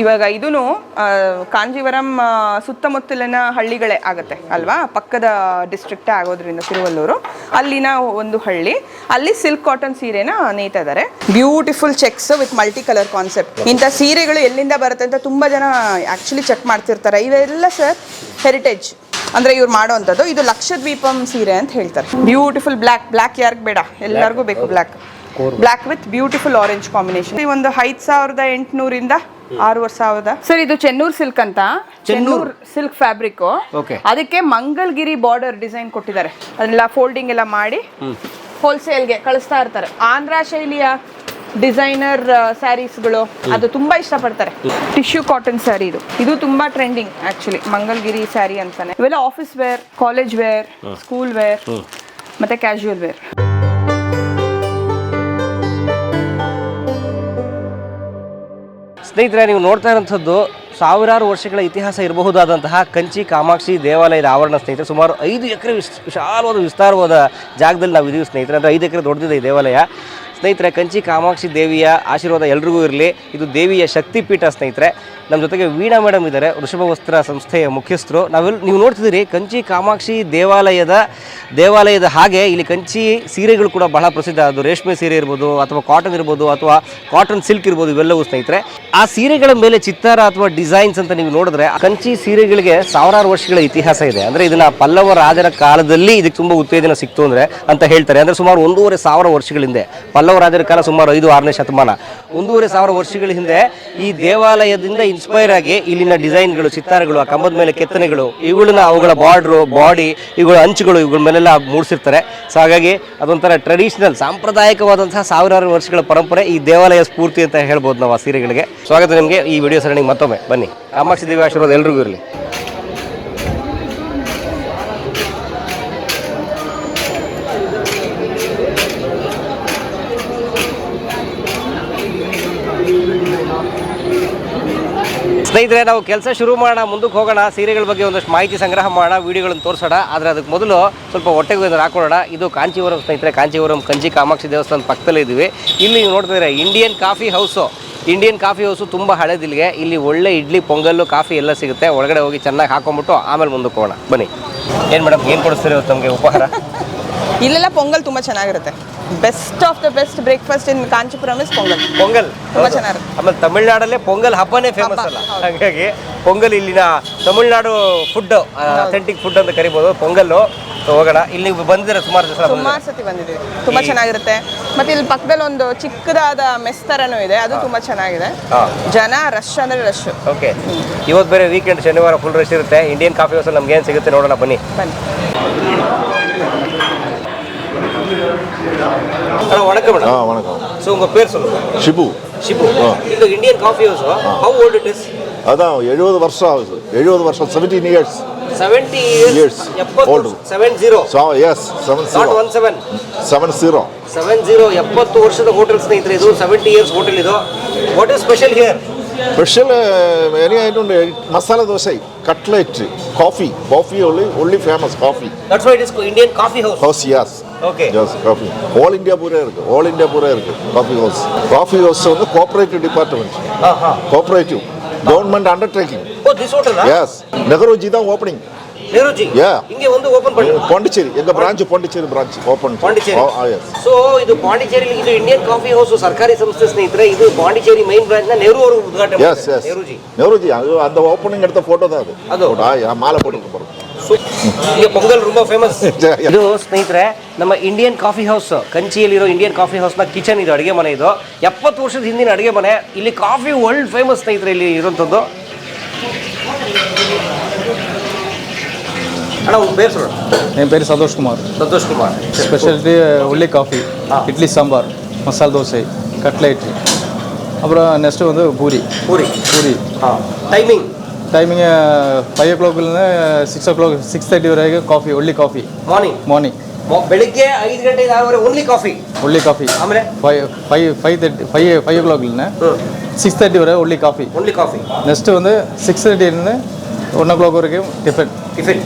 ಇವಾಗ ಇದೂ ಕಾಂಜೀವರಂ ಸುತ್ತಮುತ್ತಲಿನ ಹಳ್ಳಿಗಳೇ ಆಗುತ್ತೆ ಅಲ್ವಾ? ಪಕ್ಕದ ಡಿಸ್ಟ್ರಿಕ್ಟೇ ಆಗೋದ್ರಿಂದ ತಿರುವಲ್ಲೂರು. ಅಲ್ಲಿನ ಒಂದು ಹಳ್ಳಿ. ಅಲ್ಲಿ ಸಿಲ್ಕ್ ಕಾಟನ್ ಸೀರೆನ ನೇಯ್ತಾ ಇದ್ದಾರೆ beautiful checks with multi colour concept ಇಂಥ ಸೀರೆಗಳು ಎಲ್ಲಿಂದ ಬರುತ್ತೆ ಅಂತ ತುಂಬ ಜನ ಆ್ಯಕ್ಚುಲಿ ಚೆಕ್ ಮಾಡ್ತಿರ್ತಾರೆ. ಇವೆಲ್ಲ ಸರ್ ಹೆರಿಟೇಜ್ ಅಂದ್ರೆ ಇವ್ರು ಮಾಡೋವಂಥದ್ದು ಇದು ಲಕ್ಷದ್ವೀಪಂ ಸೀರೆ ಅಂತ ಹೇಳ್ತಾರೆ. ಬ್ಯೂಟಿಫುಲ್ ಬ್ಲ್ಯಾಕ್ ಬ್ಲ್ಯಾಕ್ ಯಾರಿಗೆ ಬೇಡ? ಎಲ್ಲರಿಗೂ ಬೇಕು black black with beautiful orange combination ಒಂದು ಐದ್ ಸಾವಿರದ ಎಂಟುನೂರಿಂದ ಆರೂವರೆ ಸಾವಿರದ. ಸರ್ ಇದು ಚೆನ್ನೂರ್ ಸಿಲ್ಕ್ ಅಂತ. ಚೆನ್ನೂರ್ ಸಿಲ್ಕ್ ಫ್ಯಾಬ್ರಿಕ್ ಅದಕ್ಕೆ ಮಂಗಲ್ಗಿರಿ ಬಾರ್ಡರ್ ಡಿಸೈನ್ ಕೊಟ್ಟಿದ್ದಾರೆ. ಅದನ್ನೆಲ್ಲ ಫೋಲ್ಡಿಂಗ್ ಎಲ್ಲ ಮಾಡಿ ಹೋಲ್ಸೇಲ್ಗೆ ಕಳಿಸ್ತಾ ಇರ್ತಾರೆ. ಆಂಧ್ರ ಶೈಲಿಯ ಡಿಸೈನರ್ ಸ್ಯಾರೀಸ್ಗಳು ಅದು ತುಂಬಾ ಇಷ್ಟ ಪಡ್ತಾರೆ ಟಿಶ್ಯೂ ಕಾಟನ್ ಸ್ಯಾರಿ ಇದು. ಇದು ತುಂಬಾ ಟ್ರೆಂಡಿಂಗ್ ಆಕ್ಚುಲಿ ಮಂಗಲ್ಗಿರಿ ಸ್ಯಾರಿ ಅಂತಾನೆ. ಇವೆಲ್ಲ office wear college wear school wear ಮತ್ತೆ ಕ್ಯಾಶುಯಲ್ ವೇರ್ ಸ್ನೇಹಿತರೆ, ನೀವು ನೋಡ್ತಾ ಇರೋಂಥದ್ದು ಸಾವಿರಾರು ವರ್ಷಗಳ ಇತಿಹಾಸ ಇರಬಹುದಾದಂತಹ ಕಂಚಿ ಕಾಮಾಕ್ಷಿ ದೇವಾಲಯದ ಆವರಣ ಸ್ನೇಹಿತರೆ. ಸುಮಾರು ಐದು ಎಕರೆ ವಿಶಾಲವಾದ ವಿಸ್ತಾರವಾದ ಜಾಗದಲ್ಲಿ ನಾವು ಇದೀವಿ ಸ್ನೇಹಿತರೆ. ಅಂದರೆ ಐದು ಎಕರೆ ದೊಡ್ಡದಿದೆ ಈ ದೇವಾಲಯ. ಸ್ನೇಹಿತರೆ ಕಂಚಿ ಕಾಮಾಕ್ಷಿ ದೇವಿಯ ಆಶೀರ್ವಾದ ಎಲ್ರಿಗೂ ಇರಲಿ. ಇದು ದೇವಿಯ ಶಕ್ತಿಪೀಠ ಸ್ನೇಹಿತರೆ. ನಮ್ಮ ಜೊತೆಗೆ ವೀಣಾ ಮೇಡಮ್ ಇದ್ದಾರೆ, ವೃಷಭ ವಸ್ತ್ರ ಸಂಸ್ಥೆಯ ಮುಖ್ಯಸ್ಥರು. ನಾವೆಲ್ಲ ನೀವು ನೋಡ್ತಿದ್ದೀರಿ, ಕಂಚಿ ಕಾಮಾಕ್ಷಿ ದೇವಾಲಯದ ದೇವಾಲಯದ ಹಾಗೆ ಇಲ್ಲಿ ಕಂಚಿ ಸೀರೆಗಳು ಕೂಡ ಬಹಳ ಪ್ರಸಿದ್ಧ. ಅದು ರೇಷ್ಮೆ ಸೀರೆ ಇರ್ಬೋದು, ಅಥವಾ ಕಾಟನ್ ಇರ್ಬೋದು, ಅಥವಾ ಕಾಟನ್ ಸಿಲ್ಕ್ ಇರ್ಬೋದು, ಇವೆಲ್ಲವೂ ಸ್ನೇಹಿತರೆ. ಆ ಸೀರೆಗಳ ಮೇಲೆ ಚಿತ್ತಾರ ಅಥವಾ ಡಿಸೈನ್ಸ್ ಅಂತ ನೀವು ನೋಡಿದ್ರೆ ಕಂಚಿ ಸೀರೆಗಳಿಗೆ ಸಾವಿರಾರು ವರ್ಷಗಳ ಇತಿಹಾಸ ಇದೆ. ಅಂದರೆ ಇದನ್ನ ಪಲ್ಲವ ರಾಜರ ಕಾಲದಲ್ಲಿ ಇದಕ್ಕೆ ತುಂಬ ಉತ್ತೇಜನ ಸಿಕ್ತು ಅಂದರೆ ಅಂತ ಹೇಳ್ತಾರೆ. ಅಂದರೆ ಸುಮಾರು ಒಂದೂವರೆ ಸಾವಿರ ವರ್ಷಗಳ ಹಿಂದೆ ಪಲ್ಲವ ರಾಜರ ಕಾಲ ಸುಮಾರು ಐದು, ಆರನೇ ಶತಮಾನ. ಒಂದೂವರೆ ಸಾವಿರ ವರ್ಷಗಳ ಹಿಂದೆ ಈ ದೇವಾಲಯದಿಂದ ಇನ್ಸ್ಪೈರ್ ಆಗಿ ಇಲ್ಲಿನ ಡಿಸೈನ್ಗಳು ಚಿತ್ತಾರಗಳು ಆ ಕಂಬದ ಮೇಲೆ ಕೆತ್ತನೆಗಳು, ಇವುಗಳನ್ನ ಅವುಗಳ ಬಾರ್ಡ್ರು, ಬಾಡಿ, ಇವುಗಳ ಅಂಚುಗಳು, ಇವುಗಳ ಮೇಲೆಲ್ಲ ಮೂಡಿಸಿರ್ತಾರೆ. ಸೊ ಹಾಗಾಗಿ ಅದೊಂಥರ ಟ್ರೆಡಿಷನಲ್ ಸಾಂಪ್ರದಾಯಿಕವಾದಂತಹ ಸಾವಿರಾರು ವರ್ಷಗಳ ಪರಂಪರೆ ಈ ದೇವಾಲಯ ಸ್ಫೂರ್ತಿ ಅಂತ ಹೇಳ್ಬೋದು ನಾವು ಆ ಸೀರೆಗಳಿಗೆ. ಸ್ವಾಗತ ನಿಮಗೆ. ಈ ವಿಡಿಯೋ ಸರಣಿಗೆ ಮತ್ತೊಮ್ಮೆ ಬನ್ನಿ. ಕಾಮಾಕ್ಷಿ ದೇವಿ ಆಶೀರ್ವಾದ ಎಲ್ರಿಗೂ ಇರಲಿ. ಸ್ನೇಹಿತರೆ, ನಾವು ಕೆಲಸ ಶುರು ಮಾಡೋಣ, ಮುಂದಕ್ಕೆ ಹೋಗೋಣ, ಸೀರೆಗಳ ಬಗ್ಗೆ ಒಂದಷ್ಟು ಮಾಹಿತಿ ಸಂಗ್ರಹ ಮಾಡೋಣ, ವಿಡಿಯೋಗಳನ್ನು ತೋರಿಸೋಣ. ಆದರೆ ಅದಕ್ಕೆ ಮೊದಲು ಸ್ವಲ್ಪ ಹೊಟ್ಟೆಗೆ ಹಾಕೊಳ್ಳೋಣ. ಇದು ಕಾಂಚೀವರಂ ಸ್ನೇಹಿತರೆ, ಕಾಂಚೀವರಂ ಕಂಚಿ ಕಾಮಾಕ್ಷಿ ದೇವಸ್ಥಾನ ಪಕ್ಕದಲ್ಲೇ ಇದ್ದೀವಿ. ಇಲ್ಲಿ ನೀವು ನೋಡ್ತಿದ್ರೆ Indian coffee house Indian coffee house ತುಂಬ ಹಳೇದಿಲ್ಲಿಗೆ ಇಲ್ಲಿ ಒಳ್ಳೆ ಇಡ್ಲಿ, ಪೊಂಗಲ್ಲು, ಕಾಫಿ ಎಲ್ಲ ಸಿಗುತ್ತೆ. ಒಳಗಡೆ ಹೋಗಿ ಚೆನ್ನಾಗಿ ಹಾಕೊಂಡ್ಬಿಟ್ಟು ಆಮೇಲೆ ಮುಂದಕ್ಕೆ ಹೋಗೋಣ. ಬನ್ನಿ. ಏನು ಮೇಡಮ್, ಏನು ಕೊಡಿಸ್ತೀರಿ ಇವತ್ತು ನಮಗೆ ಉಪಹಾರ? ಇಲ್ಲೆಲ್ಲ ಪೊಂಗಲ್ ತುಂಬ ಚೆನ್ನಾಗಿರುತ್ತೆ. Best of the best breakfast in Kanchipuram is pongal pongal ತುಂಬಾ. ಚೆನ್ನಾಗಿರುತ್ತೆ. ಆಮೇಲೆ ತಮಿಳ್ನಾಡಲ್ಲೇ ಪೊಂಗಲ್ ಹಬ್ಬನೇ ಫೇಮಸ್ ಅಲ್ಲ. ಹಾಗಾಗಿ ಪೊಂಗಲ್ ಇಲ್ಲಿನ ತಮಿಳ್ನಾಡು ಫುಡ್ ಅಥೆಂಟಿಕ್ ಫುಡ್ ಅಂತ ಕರಿಬೋದು. ಪೊಂಗಲ್ಲು So, ಹೋಗೋಣ. ಇಲ್ಲಿ ಬಂದಿರ ಸುಮಾರು ಸುಮಾರು ಸತಿ ಬಂದಿದ್ದೀವಿ. ತುಂಬಾ ಚೆನ್ನಾಗಿರುತ್ತೆ. ಮತ್ತೆ ಇಲ್ಲಿ ಪಕ್ಕದಲ್ಲಿ ಒಂದು ಚಿಕ್ಕದಾದ ಮೆಸ್ ತರನೂ ಇದೆ. ಅದು ತುಂಬಾ ಚೆನ್ನಾಗಿದೆ. ಜನ ರಶ್ ಅಂದ್ರೆ ರಶ್ ಓಕೆ ಇವತ್ತು ಬೇರೆ ವೀಕೆಂಡ್ ಶನಿವಾರ ಫುಲ್ ರಶ್ ಇರುತ್ತೆ. ಇಂಡಿಯನ್ ಕಾಫಿ ಹೌಸಲ್ಲಿ ನಮ್ಗೆ ಏನ್ ಸಿಗುತ್ತೆ ನೋಡೋಣ ಬನ್ನಿ. ಬನ್ನಿ. ஹலோ வணக்கம் மேடம். ஆ வணக்கம். ஸோ உங்கள் பேர் சொல்லுங்கள் ஷிபு. ஷிபு. இந்த Indian coffee house how old it is அதான் எழுபது வருஷம் ஆகுது. எழுபது வருஷம் செவன்டீன் இயர்ஸ் செவன்டி இயர்ஸ் எப்போ old seven zero so yes seven not one seven seven zero seven zero ಎಪ್ಪತ್ತು ವರ್ಷದ ಹೋಟೆಲ್ ಸ್ನೇಹಿತರೆ ಇದು ಸೆವೆಂಟಿ ಇಯರ್ಸ್ ಹೋಟೆಲ್ ಇದು what is special here special എനിക്കായിട്ടുണ്ട് masala dosa cutlet coffee coffee ഉള്ളി ഉള്ളി famous coffee That's why it is Indian coffee house. House yes Okay. Jazz coffee all India பூரா இருக்கு all India பூரா இருக்கு coffee house coffee house வந்து cooperative department Uh-huh. Cooperative government undertaking Oh, this hotel, huh? Yes Nehruji தான் opening Nehruji Yeah. ಹಿಂಗೆ ಒಂದು open ಮಾಡಿ பாண்டிச்சேரி எங்க branch Pondicherry branch open Pondicherry yes so ಇದು ಪಾಂಡಿಚೇರಿ ಇದು ಇಂಡಿಯನ್ ಕಾಫಿ ಹೌಸ್ ಸರ್ಕಾರಿ ಸಂಸ್ಥೆ ಸ್ನೇಹಿತರೆ ಇದು ಪಾಂಡಿಚೇರಿ ಮೈನ್ ಬ್ರಾಂಚ್ ನ ನೆಹರು ಅವರು ಉದ್ಘಾಟನೆ எஸ் ಮಾಡಿದ್ದಾರೆ. எஸ் ನೆಹರೂಜಿ நெருஜி அது அந்த ஓப்பனிங் எடுத்த ஃபோட்டோ தான் அது அது? போட்டோ, ஆ, மாலை போட்டுருக்கு பாருங்க ಸೊ ಈಗ ಪೊಂಗಲ್ ತುಂಬಾ ಫೇಮಸ್ ಇದು ಸ್ನೇಹಿತರೆ ನಮ್ಮ ಇಂಡಿಯನ್ ಕಾಫಿ ಹೌಸ್ ಕಂಚಿಯಲ್ಲಿರೋ ಇಂಡಿಯನ್ ಕಾಫಿ ಹೌಸ್ನ ಕಿಚನ್ ಇದು ಅಡುಗೆ ಮನೆ ಇದು ಎಪ್ಪತ್ತು ವರ್ಷದ ಹಿಂದಿನ ಅಡುಗೆ ಮನೆ ಇಲ್ಲಿ ಕಾಫಿ ವರ್ಲ್ಡ್ ಫೇಮಸ್ ಸ್ನೇಹಿತರೆ ಇಲ್ಲಿ ಇರುವಂಥದ್ದು ಅಣ್ಣ ಒಂದು ಬೇರೆ ಸರ್ என் பேர் சந்தோஷ் குமார் ಸಂತೋಷ್ ಕುಮಾರ್ ஸ்பெஷாலிட்டி உள்ளி காஃபி இட்லி சாம்பார் மசால் தோசை கட்லைட் அப்புறம் நெக்ஸ்ட்டு வந்து பூரி ಪೂರಿ பூரி ಹಾಂ ಟೈಮಿಂಗ್ டைமிங்கு ஃபைவ் ஓ கிளாக்லேருந்து six o'clock six thirty வரைக்கும் coffee only coffee morning morning ಬೆಳಿಗ್ಗೆ ಐದು ಗಂಟೆಗೆ ಆರೂವರೆ ಓನ್ಲಿ ಕಾಫಿ ಒಳ್ಳೆ ಕಾಫಿ ಆಮೇಲೆ five five five thirty five five ಓ ಕ್ಲಾಕ್ಲಿಂದ சிக்ஸ் தேர்ட்டி வரை only coffee only coffee next வந்து சிக்ஸ் தேர்ட்டிலேருந்து ಒನ್ ಓ ಕ್ಲಾಕ್ ವರೆಗೆ tiffin tiffin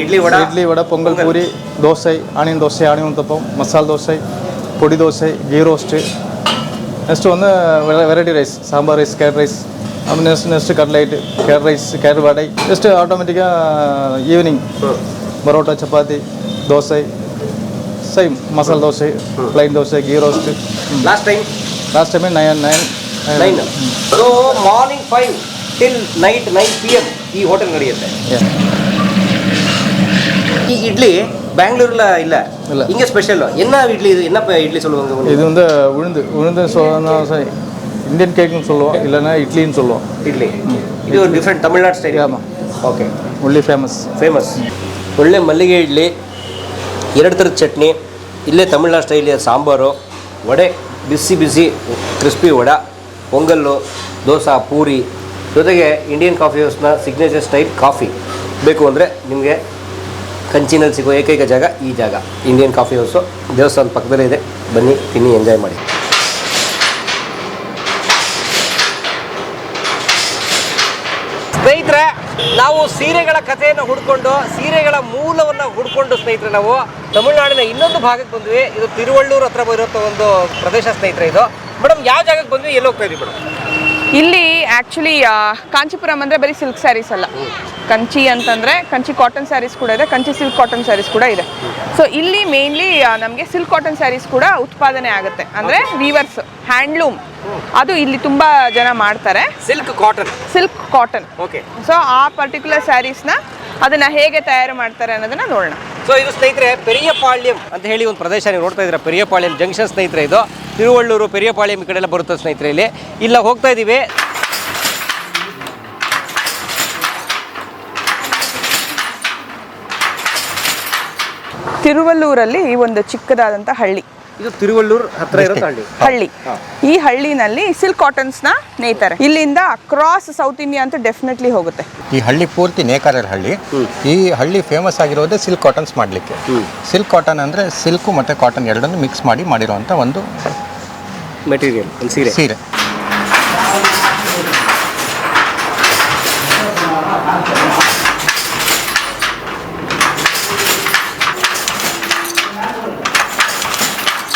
idli vada idli vada pongal puri dosa onion dosa onion ತಪ್ಪು masala dosa podi dosa ghee roast next வந்து variety rice sambar rice carrot rice அப்புறம் next next cutlet carrot rice carrot vada. Next ஆட்டோமேட்டிக்காக evening parotta chapati dosa. Same masala dosa plain dosa ghee roast last time last டைமே nine nine nine. So morning five Till night nine P M ಈ hotel ನಡೆಯುತ್ತೆ ಈ ಇಡ್ಲಿ பெங்களூர்ல இல்ல இல்ல. இங்க special என்ன இட்லி இது என்ன ப- இட்லி சொல்லுவாங்க இது வந்து உளுந்து உளுந்து சொல்லணும் சரி இந்தியன் கேக்குன்னு சொல்லுவோம் இல்லைன்னா இட்லின்னு சொல்லுவோம் ಇಡ್ಲಿ ಇದು ஒரு ಡಿಫ್ರೆಂಟ್ ತಮಿಳ್ನಾಡು ಸ್ಟೈಲ್ ஆமாம் ಓಕೆ ஒன்லி ஃபேமஸ் ಫೇಮಸ್ ಒಳ್ಳೆ ಮಲ್ಲಿಗೆ ಇಡ್ಲಿ ಎರಡು ಥರದ ಚಟ್ನಿ ಇಲ್ಲೇ ತಮಿಳ್ನಾಡು ಸ್ಟೈಲಿಯ ಸಾಂಬಾರು ವಡೆ ಬಿಸಿ ಬಿಸಿ ಕ್ರಿಸ್ಪಿ ವಡ ಪೊಂಗಲ್ಲು ದೋಸೆ ಪೂರಿ ಜೊತೆಗೆ ಇಂಡಿಯನ್ ಕಾಫಿ ಹೌಸ್ನ ಸಿಗ್ನೇಚರ್ ಸ್ಟೈಲ್ ಕಾಫಿ ಬೇಕು ಅಂದರೆ ನಿಮಗೆ ಕಂಚಿನಲ್ಲಿ ಸಿಗೋ ಏಕೈಕ ಜಾಗ ಈ ಜಾಗ. ಇಂಡಿಯನ್ ಕಾಫಿ ಹೌಸು ದೇವಸ್ಥಾನದ ಪಕ್ಕದಲ್ಲೇ ಇದೆ. ಬನ್ನಿ, ತಿನ್ನಿ ಎಂಜಾಯ್ ಮಾಡಿ. ಸ್ನೇಹಿತರೆ, ನಾವು ಸೀರೆಗಳ ಕಥೆಯನ್ನು ಹುಡ್ಕೊಂಡು, ಸೀರೆಗಳ ಮೂಲವನ್ನು ಹುಡ್ಕೊಂಡು ಸ್ನೇಹಿತರೆ ನಾವು ತಮಿಳುನಾಡಿನ ಇನ್ನೊಂದು ಭಾಗಕ್ಕೆ ಬಂದ್ವಿ. ಇದು ತಿರುವಳ್ಳೂರು ಹತ್ರ ಬರುವಂಥ ಒಂದು ಪ್ರದೇಶ ಸ್ನೇಹಿತರೆ ಇದು. ಮೇಡಮ್, ಯಾವ ಜಾಗಕ್ಕೆ ಬಂದ್ವಿ? ಎಲ್ಲಿ ಹೋಗ್ತಾ ಇದೀವಿ ಮೇಡಮ್. ಇಲ್ಲಿ ಆಕ್ಚುಲಿ ಕಾಂಚಿಪುರಂ ಅಂದ್ರೆ ಬರೀ ಸಿಲ್ಕ್ ಸ್ಯಾರೀಸ್ ಅಲ್ಲ. ಕಂಚಿ ಅಂತಂದ್ರೆ ಕಂಚಿ ಕಾಟನ್ ಸ್ಯಾರೀಸ್ ಕೂಡ ಇದೆ ಕಂಚಿ ಸಿಲ್ಕ್ ಕಾಟನ್ ಸ್ಯಾರೀಸ್ ಕೂಡ ಇದೆ. ಸೊ ಇಲ್ಲಿ ಮೇನ್ಲಿ ನಮಗೆ ಸಿಲ್ಕ್ ಕಾಟನ್ ಸ್ಯಾರೀಸ್ ಕೂಡ ಉತ್ಪಾದನೆ ಆಗುತ್ತೆ. ಅಂದ್ರೆ ವೀವರ್ಸ್ ಹ್ಯಾಂಡ್ಲೂಮ್ ಅದು ಇಲ್ಲಿ ತುಂಬಾ ಜನ ಮಾಡ್ತಾರೆ. Silk cotton silk cotton okay so ಆ ಪರ್ಟಿಕ್ಯುಲರ್ ಸ್ಯಾರೀಸ್ನ ಅದನ್ನ ಹೇಗೆ ತಯಾರು ಮಾಡ್ತಾರೆ ಅನ್ನೋದನ್ನ ನೋಡೋಣ. ಸೊ ಇದು ಸ್ನೇಹಿತರೆ ಪೆರಿಯಪಾಳ್ಯಂ ಅಂತ ಹೇಳಿ ಒಂದು ಪ್ರದೇಶ ನೀವು ನೋಡ್ತಾ ಇದ್ದೀರಾ. ಪೆರಿಯಪಾಳ್ಯಂ ಜಂಕ್ಷನ್ ಸ್ನೇಹಿತರೆ ಇದು. ತಿರುವಳ್ಳೂರು ಪೆರಿಯಪಾಳ್ಯಂ ಈ ಕಡೆ ಎಲ್ಲ ಬರುತ್ತೆ ಸ್ನೇಹಿತರೆ ಇಲ್ಲಿ. ಇಲ್ಲ ಹೋಗ್ತಾ ಇದ್ದೀವಿ. ತಿರುವಲ್ಲೂರಲ್ಲಿ ಒಂದು ಚಿಕ್ಕದಾದಂಥ ಹಳ್ಳಿ. ಇದು ತಿರುವಳ್ಳೂರು ಹತ್ರ ಇರೋ ಹಳ್ಳಿ. ಹಳ್ಳಿ ಈ ಹಳ್ಳಿನಲ್ಲಿ ಸಿಲ್ಕ್ ಕಾಟನ್ಸ್ನ ನೇಯ್ತಾರೆ. ಇಲ್ಲಿಂದ ಕ್ರಾಸ್ ಸೌತ್ ಇಂಡಿಯಾ ಅಂತ ಡೆಫಿನೆಟ್ಲಿ ಹೋಗುತ್ತೆ. ಈ ಹಳ್ಳಿ ಪೂರ್ತಿ ನೇಕಾರರ ಹಳ್ಳಿ. ಈ ಹಳ್ಳಿ ಫೇಮಸ್ ಆಗಿರೋದೇ ಸಿಲ್ಕ್ ಕಾಟನ್ಸ್ ಮಾಡಲಿಕ್ಕೆ. ಸಿಲ್ಕ್ ಕಾಟನ್ ಅಂದ್ರೆ ಸಿಲ್ಕು ಮತ್ತೆ ಕಾಟನ್ ಎರಡನ್ನು ಮಿಕ್ಸ್ ಮಾಡಿ ಮಾಡಿರುವಂತ ಒಂದು ಮೆಟೀರಿಯಲ್ ಸೀರೆ. ಸೀರೆ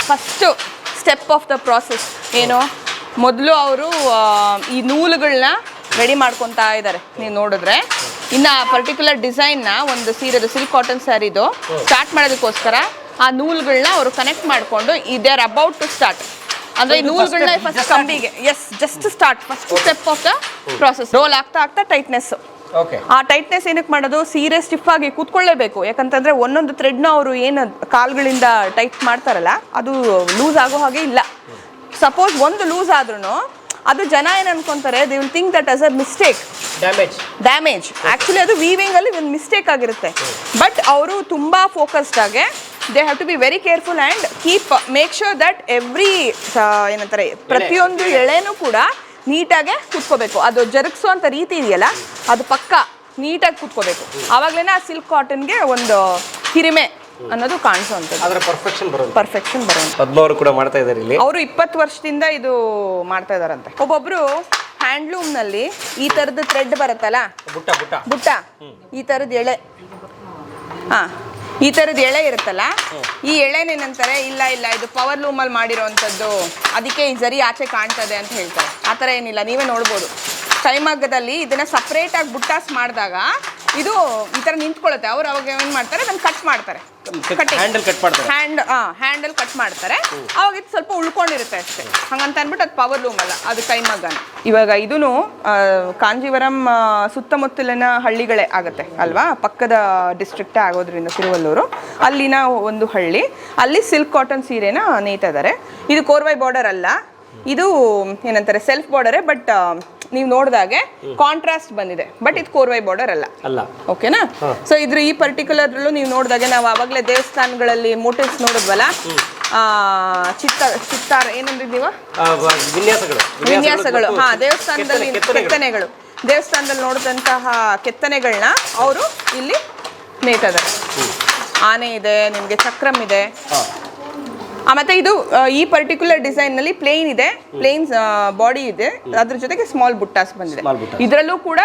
first step of the process ಏನು? ಮೊದಲು ಅವರು ಈ ನೂಲುಗಳನ್ನ ರೆಡಿ ಮಾಡ್ಕೊತಾ ಇದ್ದಾರೆ ನೀವು ನೋಡಿದ್ರೆ. ಇನ್ನು ಆ ಪರ್ಟಿಕ್ಯುಲರ್ ಡಿಸೈನ್ನ ಒಂದು ಸೀರೆದು ಸಿಲ್ಕ್ ಕಾಟನ್ ಸ್ಯಾರಿದು ಸ್ಟಾರ್ಟ್ ಮಾಡೋದಕ್ಕೋಸ್ಕರ ಆ ನೂಲುಗಳನ್ನ ಅವರು ಕನೆಕ್ಟ್ ಮಾಡಿಕೊಂಡು they are about to start ಅಂದ್ರೆ ಈ ನೂಲುಗಳನ್ನ first ಕಂಬಿಗೆ. Yes just start first step of the process roll ಆಗ್ತಾ ಆಗ್ತಾ ಟೈಟ್ನೆಸ್ ಆ ಟೈಟ್ನೆಸ್ ಏನಕ್ಕೆ ಮಾಡೋದು? ಸೀರೆ ಸ್ಟಿಫ್ ಆಗಿ ಕೂತ್ಕೊಳ್ಳೇಬೇಕು. ಯಾಕಂತಂದ್ರೆ ಒಂದೊಂದು ಥ್ರೆಡ್ನ ಅವರು ಏನು ಕಾಲ್ಗಳಿಂದ ಟೈಟ್ ಮಾಡ್ತಾರಲ್ಲ ಅದು ಲೂಸ್ ಆಗೋ ಹಾಗೆ ಇಲ್ಲ. ಸಪೋಸ್ ಒಂದು ಲೂಸ್ ಆದ್ರೂ ಅದು ಜನ ಏನು ಅನ್ಕೊಂತಾರೆ? They will think that as a mistake damage damage actually ಅದು ವೀವಿಂಗ್ ಅಲ್ಲಿ ಒಂದು ಮಿಸ್ಟೇಕ್ ಆಗಿರುತ್ತೆ. ಬಟ್ ಅವರು ತುಂಬಾ ಫೋಕಸ್ಡ್ ಆಗಿ they have to be very careful and keep make sure that every ಏನಂತಾರೆ ಪ್ರತಿಯೊಂದು ಎಳೆನೂ ಕೂಡ ನೀಟಾಗೆ ಕುತ್ಕೋಬೇಕು. ಅದು ಜರುಗಿಸುವಂಥ ರೀತಿ ಇದೆಯಲ್ಲ ಅದು ಪಕ್ಕ ನೀಟಾಗಿ ಕುತ್ಕೋಬೇಕು. ಆವಾಗಲೇ ಆ ಸಿಲ್ಕ್ ಕಾಟನ್ಗೆ ಒಂದು ಹಿರಿಮೆ ಅನ್ನೋದು ಕಾಣಿಸುವಂಥದ್ದು. ಪರ್ಫೆಕ್ಷನ್ ಬರೋದು ಪರ್ಫೆಕ್ಷನ್ ಬರುವಂಥ ಪದ್ಮವರು ಕೂಡ ಮಾಡ್ತಾ ಇದ್ದಾರೆ ಇಲ್ಲಿ. ಅವರು ಇಪ್ಪತ್ತು ವರ್ಷದಿಂದ ಇದು ಮಾಡ್ತಾ ಇದಾರಂತೆ ಒಬ್ಬೊಬ್ರು ಹ್ಯಾಂಡ್ಲೂಮ್ನಲ್ಲಿ ಈ ತರದ ಥ್ರೆಡ್ ಬರುತ್ತಲ್ಲ? ಬುಟ್ಟ ಬುಟ್ಟ. ಬುಟ್ಟ. ಈ ತರದ ಎಳೆ. ಹಾ. ಈ ತರದ ಎಳೆ ಇರುತ್ತಲ್ಲ ಈ ಎಳೆನೇನಂತಾರೆ ಇಲ್ಲ ಇಲ್ಲ ಇದು ಪವರ್ ಲೂಮಲ್ಲಿ ಮಾಡಿರೋವಂಥದ್ದು ಅದಕ್ಕೆ ಈ ಜರಿ ಆಚೆ ಕಾಣ್ತದೆ ಅಂತ ಹೇಳ್ತಾರೆ. ಆ ಥರ ಏನಿಲ್ಲ ನೀವೇ ನೋಡ್ಬೋದು. ಕೈಮಗ್ಗದಲ್ಲಿ ಇದನ್ನ ಸಪ್ರೇಟ್ ಆಗಿ ಬುಟ್ಟಾಸ್ ಮಾಡಿದಾಗ ಇದು ಈ ಥರ ನಿಂತ್ಕೊಳ್ಳುತ್ತೆ. ಅವ್ರು ಅವಾಗ ಏನು ಮಾಡ್ತಾರೆ? ಅದನ್ನ ಕಟ್ ಮಾಡ್ತಾರೆ. ಹ್ಯಾಂಡಲ್ ಕಟ್ ಮಾಡ್ತಾರೆ. ಹ್ಯಾಂಡ್ ಹ್ಯಾಂಡಲ್ ಕಟ್ ಮಾಡ್ತಾರೆ. ಅವಾಗ ಇದು ಸ್ವಲ್ಪ ಉಳ್ಕೊಂಡಿರುತ್ತೆ ಅಷ್ಟೇ. ಹಂಗಂತ ಅಂದ್ಬಿಟ್ಟು ಅದು ಪವರ್ ಲೂಮ್ ಅಲ್ಲ ಅದು ಕೈಮಗ್ಗನ ಇವಾಗ ಇದೂ ಕಾಂಜೀವರಂ ಸುತ್ತಮುತ್ತಲಿನ ಹಳ್ಳಿಗಳೇ ಆಗುತ್ತೆ ಅಲ್ವಾ? ಪಕ್ಕದ ಡಿಸ್ಟ್ರಿಕ್ಟೇ ಆಗೋದ್ರಿಂದ ತಿರುವಲ್ಲೂರು. ಅಲ್ಲಿನ ಒಂದು ಹಳ್ಳಿ. ಅಲ್ಲಿ ಸಿಲ್ಕ್ ಕಾಟನ್ ಸೀರೆನ ನೇಯ್ತಾ ಇದ್ದಾರೆ ಇದು ಕೋರ್ವೈ ಬಾರ್ಡರ್ ಅಲ್ಲ. ಇದು ಏನಂತಾರೆ ಸೆಲ್ಫ್ ಬಾರ್ಡರೇ ಬಟ್ ನೀವು ನೋಡಿದಾಗೆ ಕಾಂಟ್ರಾಸ್ಟ್ ಬಂದಿದೆ. ಬಟ್ ಇದು ಕೋರ್ವೈ ಬಾರ್ಡರ್ ಅಲ್ಲ. ಅಲ್ಲ. ಓಕೆನಾ ಸೊ ಇದ್ರ ಈ ಪರ್ಟಿಕ್ಯುಲರ್ ನೀವು ನೋಡಿದಾಗ ನಾವು ಆವಾಗಲೇ ದೇವಸ್ಥಾನಗಳಲ್ಲಿ ಮೋಟಿವ್ಸ್ ನೋಡಿದ್ವಲ್ಲ? ಚಿತ್ತ ಚಿತ್ತಾರ ಏನಂದ್ರಿ ನೀವು? ವಿನ್ಯಾಸಗಳು. ವಿನ್ಯಾಸಗಳು. ಹಾ ದೇವಸ್ಥಾನದಲ್ಲಿ ಕೆತ್ತನೆಗಳು. ದೇವಸ್ಥಾನದಲ್ಲಿ ನೋಡಿದಂತಹ ಕೆತ್ತನೆಗಳನ್ನ ಅವರು ಇಲ್ಲಿ ನೇತದ ಆನೆ ಇದೆ ನಿಮಗೆ ಚಕ್ರಮ್ ಇದೆ. ಮತ್ತೆ ಇದು ಈ ಪರ್ಟಿಕ್ಯುಲರ್ ಡಿಸೈನ್ನಲ್ಲಿ ಪ್ಲೇನ್ ಇದೆ. ಪ್ಲೇನ್ ಬಾಡಿ ಇದೆ. ಅದ್ರ ಜೊತೆಗೆ ಸ್ಮಾಲ್ ಬುಟ್ಟಾಸ್ ಬಂದಿದೆ. ಇದರಲ್ಲೂ ಕೂಡ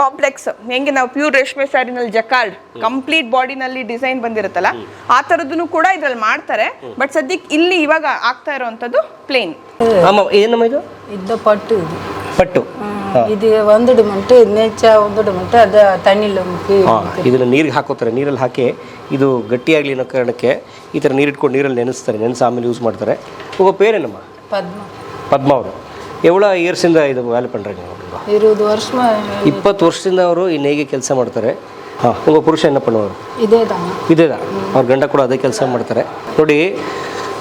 ಕಾಂಪ್ಲೆಕ್ಸ್ ಹೆಂಗೆ ನಾವು ಪ್ಯೂರ್ ರೇಷ್ಮೆ ಸ್ಯಾರಿನಲ್ಲಿ ಜಕಾರ್ಡ್ ಕಂಪ್ಲೀಟ್ ಬಾಡಿನಲ್ಲಿ ಡಿಸೈನ್ ಬಂದಿರುತ್ತಲ್ಲ ಆ ಥರದ್ದು ಕೂಡ ಇದ್ರಲ್ಲಿ ಮಾಡ್ತಾರೆ. ಬಟ್ ಸದ್ಯಕ್ಕೆ ಇಲ್ಲಿ ಇವಾಗ ಆಗ್ತಾ ಇರೋವಂಥದ್ದು ಪ್ಲೇನ್ ಇದು? ಇದ್ದ ಪಟ್ಟು ಇದು. ಪಟ್ಟು. ಇದು ಒಂದು மட்டும் நேச்சா வந்துடும் மட்டும் ಅದು ತಣ್ಣಿಲ್ಲ ಮುಕ್ಕಿ ಇದನ್ನು ನೀರಿಗೆ ಹಾಕೋತಾರೆ. ನೀರಲ್ಲಿ ಹಾಕಿ ಇದು ಗಟ್ಟಿಯಾಗಲಿ ಅನ್ನೋ ಕಾರಣಕ್ಕೆ ಈ ಥರ ನೀರಿಟ್ಕೊಂಡು ನೀರಲ್ಲಿ ನೆನೆಸ್ತಾರೆ. ನೆನೆಸಿ ಆಮೇಲೆ ಯೂಸ್ ಮಾಡ್ತಾರೆ. ಒಬ್ಬ ಪೇರೇನಮ್ಮ? ಪದ್ಮ. ಪದ್ಮ ಅವರು. ಎವಳ ಇಯರ್ಸಿಂದ ಇದು ವ್ಯಾಲಿ ಪಂಡ್ರೆ ನೀವು? இருபது வருஷமா ಇಪ್ಪತ್ತು ವರ್ಷದಿಂದ ಅವರು ಈ ಹೇಗೆ ಕೆಲಸ ಮಾಡ್ತಾರೆ. ಹಾಂ. ಉಂಗ ಪುರುಷ ಏನಪ್ಪ ಅವರು இதே ಇದೇದ ಅವ್ರ ಗಂಡ ಕೂಡ ಅದೇ ಕೆಲಸ ಮಾಡ್ತಾರೆ. ನೋಡಿ